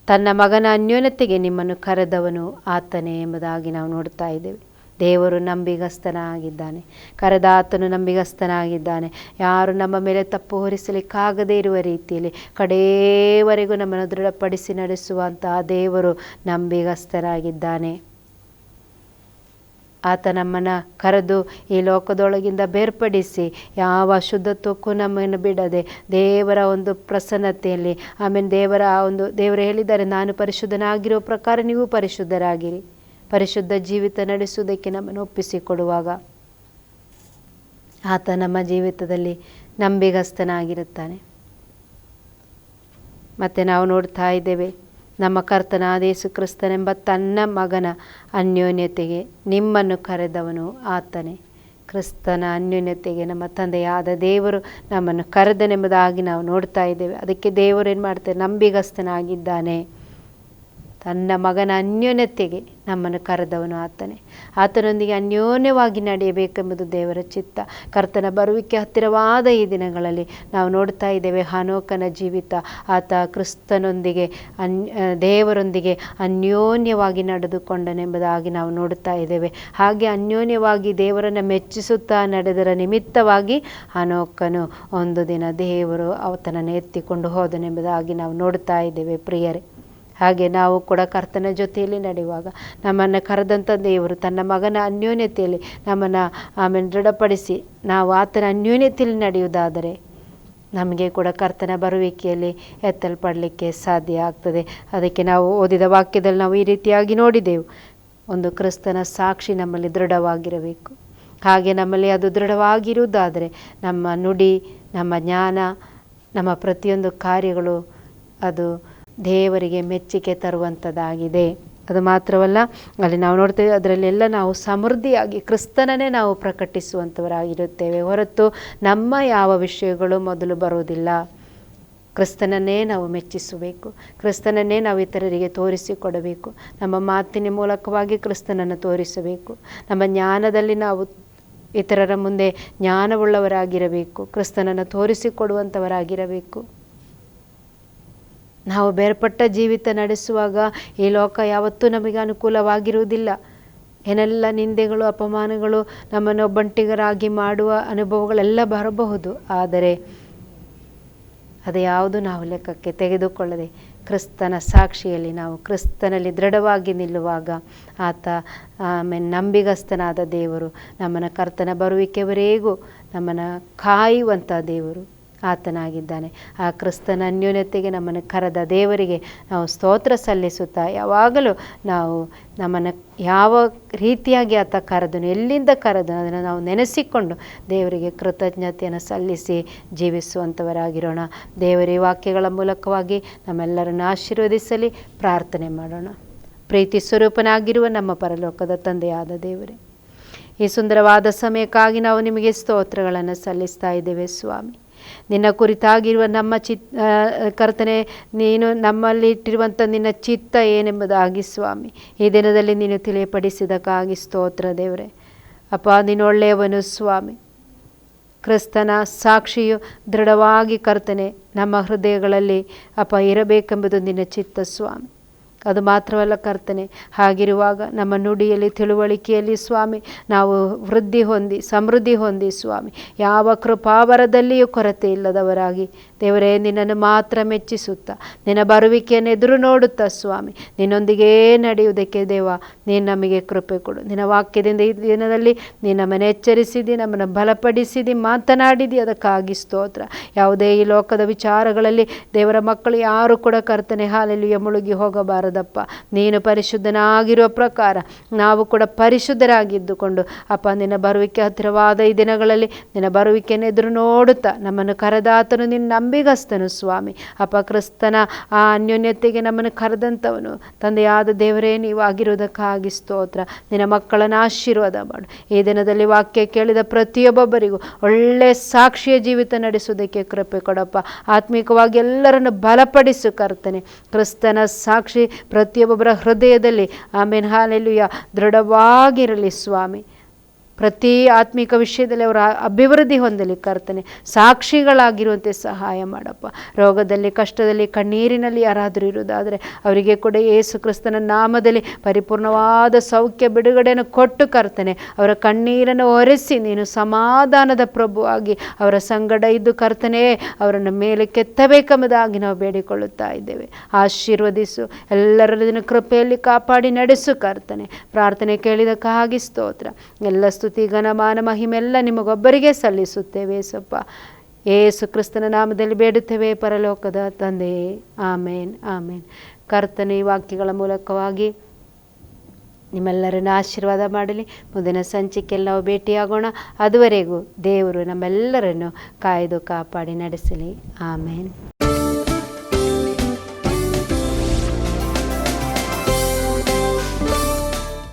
ತನ್ನ ಮಗನ ಅನ್ಯೋನ್ಯತೆಗೆ ನಿಮ್ಮನ್ನು ಕರೆದವನು ಆತನೇ ಎಂಬುದಾಗಿ ನಾವು ನೋಡ್ತಾ ಇದ್ದೇವೆ. ದೇವರು ನಂಬಿಗಸ್ತನಾಗಿದ್ದಾನೆ. ಕರದಾತನು ನಂಬಿಗಸ್ತನಾಗಿದ್ದಾನೆ. ಯಾರು ನಮ್ಮ ಮೇಲೆ ತಪ್ಪು ಹೊರಿಸಲಿಕ್ಕಾಗದೇ ಇರುವ ರೀತಿಯಲ್ಲಿ ಕಡೇವರೆಗೂ ನಮ್ಮನ್ನು ದೃಢಪಡಿಸಿ ನಡೆಸುವಂತಹ ದೇವರು ನಂಬಿಗಸ್ತನಾಗಿದ್ದಾನೆ ಆತ ನಮ್ಮನ್ನು ಕರೆದು ಈ ಲೋಕದೊಳಗಿಂದ ಬೇರ್ಪಡಿಸಿ ಯಾವ ಶುದ್ಧತ್ವಕ್ಕೂ ನಮ್ಮನ್ನು ಬಿಡದೆ ದೇವರ ಒಂದು ಪ್ರಸನ್ನತೆಯಲ್ಲಿ, ಆಮೇಲೆ ದೇವರ ಒಂದು ದೇವರು ಹೇಳಿದ್ದಾರೆ, ನಾನು ಪರಿಶುದ್ಧನಾಗಿರೋ ಪ್ರಕಾರ ನೀವು ಪರಿಶುದ್ಧರಾಗಿರಿ. ಪರಿಶುದ್ಧ ಜೀವಿತ ನಡೆಸುವುದಕ್ಕೆ ನಮ್ಮನ್ನು ಒಪ್ಪಿಸಿಕೊಡುವಾಗ ಆತ ನಮ್ಮ ಜೀವಿತದಲ್ಲಿ ನಂಬಿಗಸ್ತನಾಗಿರುತ್ತಾನೆ. ಮತ್ತು ನಾವು ನೋಡ್ತಾ ಇದ್ದೇವೆ, ನಮ್ಮ ಕರ್ತನಾದ ಯೇಸು ಕ್ರಿಸ್ತನೆಂಬ ತನ್ನ ಮಗನ ಅನ್ಯೋನ್ಯತೆಗೆ ನಿಮ್ಮನ್ನು ಕರೆದವನು ಆತನೇ. ಕ್ರಿಸ್ತನ ಅನ್ಯೋನ್ಯತೆಗೆ ನಮ್ಮ ತಂದೆಯಾದ ದೇವರು ನಮ್ಮನ್ನು ಕರೆದನೆಂಬುದಾಗಿ ನಾವು ನೋಡ್ತಾ ಇದ್ದೇವೆ. ಅದಕ್ಕೆ ದೇವರು ಏನು ಮಾಡ್ತಾರೆ? ನಂಬಿಗಸ್ತನಾಗಿದ್ದಾನೆ. ತನ್ನ ಮಗನ ಅನ್ಯೋನ್ಯತೆಗೆ ನಮ್ಮನ್ನು ಕರೆದವನು ಆತನೇ. ಆತನೊಂದಿಗೆ ಅನ್ಯೋನ್ಯವಾಗಿ ನಡೆಯಬೇಕೆಂಬುದು ದೇವರ ಚಿತ್ತ. ಕರ್ತನ ಬರುವಿಕೆ ಹತ್ತಿರವಾದ ಈ ದಿನಗಳಲ್ಲಿ ನಾವು ನೋಡ್ತಾ ಇದ್ದೇವೆ ಹನೋಕನ ಜೀವಿತ. ಆತ ಕ್ರಿಸ್ತನೊಂದಿಗೆ ಅನ್ ದೇವರೊಂದಿಗೆ ಅನ್ಯೋನ್ಯವಾಗಿ ನಡೆದುಕೊಂಡನೆಂಬುದಾಗಿ ನಾವು ನೋಡ್ತಾ ಇದ್ದೇವೆ. ಹಾಗೆ ಅನ್ಯೋನ್ಯವಾಗಿ ದೇವರನ್ನು ಮೆಚ್ಚಿಸುತ್ತಾ ನಡೆದರ ನಿಮಿತ್ತವಾಗಿ ಹನೋಕನು ಒಂದು ದಿನ ದೇವರು ಆತನನ್ನು ಎತ್ತಿಕೊಂಡು ಹೋದನೆಂಬುದಾಗಿ ನಾವು ನೋಡ್ತಾ ಇದ್ದೇವೆ ಪ್ರಿಯರೇ. ಹಾಗೆ ನಾವು ಕೂಡ ಕರ್ತನ ಜೊತೆಯಲ್ಲಿ ನಡೆಯುವಾಗ ನಮ್ಮನ್ನು ಕರೆದಂಥ ದೇವರು ತನ್ನ ಮಗನ ಅನ್ಯೋನ್ಯತೆಯಲ್ಲಿ ನಮ್ಮನ್ನು, ಆಮೇಲೆ ದೃಢಪಡಿಸಿ ನಾವು ಆತನ ಅನ್ಯೋನ್ಯತೆಯಲ್ಲಿ ನಡೆಯುವುದಾದರೆ ನಮಗೆ ಕೂಡ ಕರ್ತನ ಬರುವಿಕೆಯಲ್ಲಿ ಎತ್ತಲ್ಪಡಲಿಕ್ಕೆ ಸಾಧ್ಯ ಆಗ್ತದೆ. ಅದಕ್ಕೆ ನಾವು ಓದಿದ ವಾಕ್ಯದಲ್ಲಿ ನಾವು ಈ ರೀತಿಯಾಗಿ ನೋಡಿದೆವು. ಒಂದು ಕ್ರಿಸ್ತನ ಸಾಕ್ಷಿ ನಮ್ಮಲ್ಲಿ ದೃಢವಾಗಿರಬೇಕು. ಹಾಗೆ ನಮ್ಮಲ್ಲಿ ಅದು ದೃಢವಾಗಿರುವುದಾದರೆ ನಮ್ಮ ನುಡಿ, ನಮ್ಮ ಜ್ಞಾನ, ನಮ್ಮ ಪ್ರತಿಯೊಂದು ಕಾರ್ಯಗಳು ಅದು ದೇವರಿಗೆ ಮೆಚ್ಚುಗೆ ತರುವಂಥದ್ದಾಗಿದೆ. ಅದು ಮಾತ್ರವಲ್ಲ, ಅಲ್ಲಿ ನಾವು ನೋಡ್ತೇವೆ ಅದರಲ್ಲೆಲ್ಲ ನಾವು ಸಮೃದ್ಧಿಯಾಗಿ ಕ್ರಿಸ್ತನನ್ನೇ ನಾವು ಪ್ರಕಟಿಸುವಂಥವರಾಗಿರುತ್ತೇವೆ. ಹೊರತು ನಮ್ಮ ಯಾವ ವಿಷಯಗಳು ಮೊದಲು ಬರುವುದಿಲ್ಲ. ಕ್ರಿಸ್ತನನ್ನೇ ನಾವು ಮೆಚ್ಚಿಸಬೇಕು. ಕ್ರಿಸ್ತನನ್ನೇ ನಾವು ಇತರರಿಗೆ ತೋರಿಸಿಕೊಡಬೇಕು. ನಮ್ಮ ಮಾತಿನ ಮೂಲಕವಾಗಿ ಕ್ರಿಸ್ತನನ್ನು ತೋರಿಸಬೇಕು. ನಮ್ಮ ಜ್ಞಾನದಲ್ಲಿ ನಾವು ಇತರರ ಮುಂದೆ ಜ್ಞಾನವುಳ್ಳವರಾಗಿರಬೇಕು. ಕ್ರಿಸ್ತನನ್ನು ತೋರಿಸಿಕೊಡುವಂಥವರಾಗಿರಬೇಕು. ನಾವು ಬೇರ್ಪಟ್ಟ ಜೀವಿತ ನಡೆಸುವಾಗ ಈ ಲೋಕ ಯಾವತ್ತೂ ನಮಗೆ ಅನುಕೂಲವಾಗಿರುವುದಿಲ್ಲ. ಏನೆಲ್ಲ ನಿಂದೆಗಳು, ಅಪಮಾನಗಳು ನಮ್ಮನ್ನು ಒಬ್ಬಂಟಿಗರಾಗಿ ಮಾಡುವ ಅನುಭವಗಳೆಲ್ಲ ಬರಬಹುದು. ಆದರೆ ಅದು ಯಾವುದು ನಾವು ಲೆಕ್ಕಕ್ಕೆ ತೆಗೆದುಕೊಳ್ಳದೆ ಕ್ರಿಸ್ತನ ಸಾಕ್ಷಿಯಲ್ಲಿ ನಾವು ಕ್ರಿಸ್ತನಲ್ಲಿ ದೃಢವಾಗಿ ನಿಲ್ಲುವಾಗ ಆತ ಆಮೇಲೆ ನಂಬಿಗಸ್ತನಾದ ದೇವರು ನಮ್ಮನ್ನು ಕರ್ತನ ಬರುವಿಕೆವರೆಗೂ ನಮ್ಮನ್ನು ಕಾಯುವಂಥ ದೇವರು. ಆತನಾಗಿದ್ದಾನೆ. ಆ ಕ್ರಿಸ್ತನ ಅನ್ಯೋನ್ಯತೆಗೆ ನಮ್ಮನ್ನು ಕರೆದ ದೇವರಿಗೆ ನಾವು ಸ್ತೋತ್ರ ಸಲ್ಲಿಸುತ್ತಾ ಯಾವಾಗಲೂ ನಾವು ನಮ್ಮನ್ನು ಯಾವ ರೀತಿಯಾಗಿ ಆತ ಕರೆದನು, ಎಲ್ಲಿಂದ ಕರೆದನು ಅದನ್ನು ನಾವು ನೆನೆಸಿಕೊಂಡು ದೇವರಿಗೆ ಕೃತಜ್ಞತೆಯನ್ನು ಸಲ್ಲಿಸಿ ಜೀವಿಸುವಂಥವರಾಗಿರೋಣ. ದೇವರ ವಾಕ್ಯಗಳ ಮೂಲಕವಾಗಿ ನಮ್ಮೆಲ್ಲರನ್ನು ಆಶೀರ್ವದಿಸಲಿ, ಪ್ರಾರ್ಥನೆ ಮಾಡೋಣ. ಪ್ರೀತಿ ಸ್ವರೂಪನಾಗಿರುವ ನಮ್ಮ ಪರಲೋಕದ ತಂದೆಯಾದ ದೇವರೇ, ಈ ಸುಂದರವಾದ ಸಮಯಕ್ಕಾಗಿ ನಾವು ನಿಮಗೆ ಸ್ತೋತ್ರಗಳನ್ನು ಸಲ್ಲಿಸ್ತಾ ಇದ್ದೇವೆ ಸ್ವಾಮಿ. ನಿನ್ನ ಕುರಿತಾಗಿರುವ ನಮ್ಮ ಚಿತ್ ಕರ್ತನೆ, ನೀನು ನಮ್ಮಲ್ಲಿ ಇಟ್ಟಿರುವಂಥ ನಿನ್ನ ಚಿತ್ತ ಏನೆಂಬುದಾಗಿ ಸ್ವಾಮಿ. ಈ ದಿನದಲ್ಲಿ ನೀನು ತಿಳಿಯಪಡಿಸಿದಕ್ಕಾಗಿ ಸ್ತೋತ್ರ ದೇವರೇ. ಅಪ್ಪ, ನೀನು ಒಳ್ಳೆಯವನು ಸ್ವಾಮಿ. ಕ್ರಿಸ್ತನ ಸಾಕ್ಷಿಯು ದೃಢವಾಗಿ ಕರ್ತನೆ, ನಮ್ಮ ಹೃದಯಗಳಲ್ಲಿ ಅಪ್ಪ ಇರಬೇಕೆಂಬುದು ನಿನ್ನ ಚಿತ್ತ ಸ್ವಾಮಿ. ಅದು ಮಾತ್ರವಲ್ಲ ಕರ್ತನೆ, ಹಾಗಿರುವಾಗ ನಮ್ಮ ನುಡಿಯಲ್ಲಿ ತಿಳುವಳಿಕೆಯಲ್ಲಿ ಸ್ವಾಮಿ, ನಾವು ವೃದ್ಧಿ ಹೊಂದಿ, ಸಮೃದ್ಧಿ ಹೊಂದಿ ಸ್ವಾಮಿ, ಯಾವ ಕೃಪಾವರದಲ್ಲಿಯೂ ಕೊರತೆ ಇಲ್ಲದವರಾಗಿ. ದೇವರೇ, ನಿನ್ನನ್ನು ಮಾತ್ರ ಮೆಚ್ಚಿಸುತ್ತಾ, ನಿನ್ನ ಬರುವಿಕೆಯನ್ನು ಎದುರು ನೋಡುತ್ತಾ ಸ್ವಾಮಿ, ನಿನ್ನೊಂದಿಗೇ ನಡೆಯುವುದಕ್ಕೆ ದೇವ, ನೀನು ನಮಗೆ ಕೃಪೆ ಕೊಡು. ನಿನ್ನ ವಾಕ್ಯದಿಂದ ಈ ದಿನದಲ್ಲಿ ನೀನು ನಮ್ಮನ್ನು ಎಚ್ಚರಿಸಿದಿ, ನಮ್ಮನ್ನು ಬಲಪಡಿಸಿದಿ, ಮಾತನಾಡಿದಿ, ಅದಕ್ಕಾಗಿ ಸ್ತೋತ್ರ. ಯಾವುದೇ ಈ ಲೋಕದ ವಿಚಾರಗಳಲ್ಲಿ ದೇವರ ಮಕ್ಕಳು ಯಾರು ಕೂಡ ಕರ್ತನೆ ಹಾಲಲ್ಲಿ ಮುಳುಗಿ ಹೋಗಬಾರದಪ್ಪ ನೀನು ಪರಿಶುದ್ಧನಾಗಿರುವ ಪ್ರಕಾರ ನಾವು ಕೂಡ ಪರಿಶುದ್ಧರಾಗಿದ್ದುಕೊಂಡು, ಅಪ್ಪ, ನಿನ್ನ ಬರುವಿಕೆ ಹತ್ತಿರವಾದ ಈ ದಿನಗಳಲ್ಲಿ ನಿನ್ನ ಬರುವಿಕೆಯನ್ನು ಎದುರು ನೋಡುತ್ತಾ ನಮ್ಮನ್ನು ಕರೆದಾತನು, ನಿನ್ನ ನಂಬಿಗಸ್ತನು ಸ್ವಾಮಿ. ಅಪ್ಪ, ಕ್ರಿಸ್ತನ ಆ ಅನ್ಯೋನ್ಯತೆಗೆ ನಮ್ಮನ್ನು ಕರೆದಂಥವನು, ತಂದೆಯಾದ ದೇವರೇ, ನೀವು ಆಗಿರುವುದಕ್ಕಾಗಿ ಸ್ತೋತ್ರ. ನಿನ್ನ ಮಕ್ಕಳನ್ನು ಆಶೀರ್ವಾದ ಮಾಡು. ಈ ದಿನದಲ್ಲಿ ವಾಕ್ಯ ಕೇಳಿದ ಪ್ರತಿಯೊಬ್ಬೊಬ್ಬರಿಗೂ ಒಳ್ಳೆ ಸಾಕ್ಷಿಯ ಜೀವಿತ ನಡೆಸುವುದಕ್ಕೆ ಕೃಪೆ ಕೊಡಪ್ಪ. ಆತ್ಮಿಕವಾಗಿ ಎಲ್ಲರನ್ನು ಬಲಪಡಿಸು ಕರ್ತನೆ. ಕ್ರಿಸ್ತನ ಸಾಕ್ಷಿ ಪ್ರತಿಯೊಬ್ಬೊಬ್ಬರ ಹೃದಯದಲ್ಲಿ. ಆಮೇಲೆ ಹಾಲೆಲ್ಲುಯ್ಯ ದೃಢವಾಗಿರಲಿ ಸ್ವಾಮಿ. ಪ್ರತಿ ಆತ್ಮಿಕ ವಿಷಯದಲ್ಲಿ ಅವರ ಅಭಿವೃದ್ಧಿ ಹೊಂದಲಿ ಕರ್ತನೆ. ಸಾಕ್ಷಿಗಳಾಗಿರುವಂತೆ ಸಹಾಯ ಮಾಡಪ್ಪ. ರೋಗದಲ್ಲಿ, ಕಷ್ಟದಲ್ಲಿ, ಕಣ್ಣೀರಿನಲ್ಲಿ ಯಾರಾದರೂ ಇರುವುದಾದರೆ ಅವರಿಗೆ ಕೂಡ. ಯೇಸು ಕ್ರಿಸ್ತನ ನಾಮದಲ್ಲಿ ಪರಿಪೂರ್ಣವಾದ ಸೌಖ್ಯ ಬಿಡುಗಡೆಯನ್ನು ಕೊಟ್ಟು ಕರ್ತನೆ. ಅವರ ಕಣ್ಣೀರನ್ನು ಒರೆಸಿ ನೀನು ಸಮಾಧಾನದ ಪ್ರಭುವಾಗಿ ಅವರ ಸಂಗಡ ಇದ್ದು ಕರ್ತನೆ, ಅವರನ್ನು ಮೇಲೆ ಕೆತ್ತಬೇಕೆಂಬುದಾಗಿ ನಾವು ಬೇಡಿಕೊಳ್ಳುತ್ತಾ ಇದ್ದೇವೆ. ಆಶೀರ್ವದಿಸು. ಎಲ್ಲರನ್ನು ಕೃಪೆಯಲ್ಲಿ ಕಾಪಾಡಿ ನಡೆಸು ಕರ್ತನೆ. ಪ್ರಾರ್ಥನೆ ಕೇಳಿದಕ್ಕಾಗಿ ಸ್ತೋತ್ರ. ಎಲ್ಲ ಸ್ತುತಿ ಘನಮಾನ ಮಹಿಮೆಲ್ಲ ನಿಮಗೊಬ್ಬರಿಗೆ ಸಲ್ಲಿಸುತ್ತೇವೆ ಸಪ್ಪ ಏಸು ಕ್ರಿಸ್ತನ ನಾಮದಲ್ಲಿ ಬೇಡುತ್ತೇವೆ ಪರಲೋಕದ ತಂದೆಯೇ ಆಮೇನ್ ಆಮೇನ್. ಕರ್ತನೆ ವಾಕ್ಯಗಳ ಮೂಲಕವಾಗಿ ನಿಮ್ಮೆಲ್ಲರನ್ನ ಆಶೀರ್ವಾದ ಮಾಡಲಿ. ಮುಂದಿನ ಸಂಚಿಕೆಯಲ್ಲಿ ನಾವು ಭೇಟಿಯಾಗೋಣ. ಅದುವರೆಗೂ ದೇವರು ನಮ್ಮೆಲ್ಲರನ್ನು ಕಾಯ್ದು ಕಾಪಾಡಿ ನಡೆಸಲಿ. ಆಮೇನ್.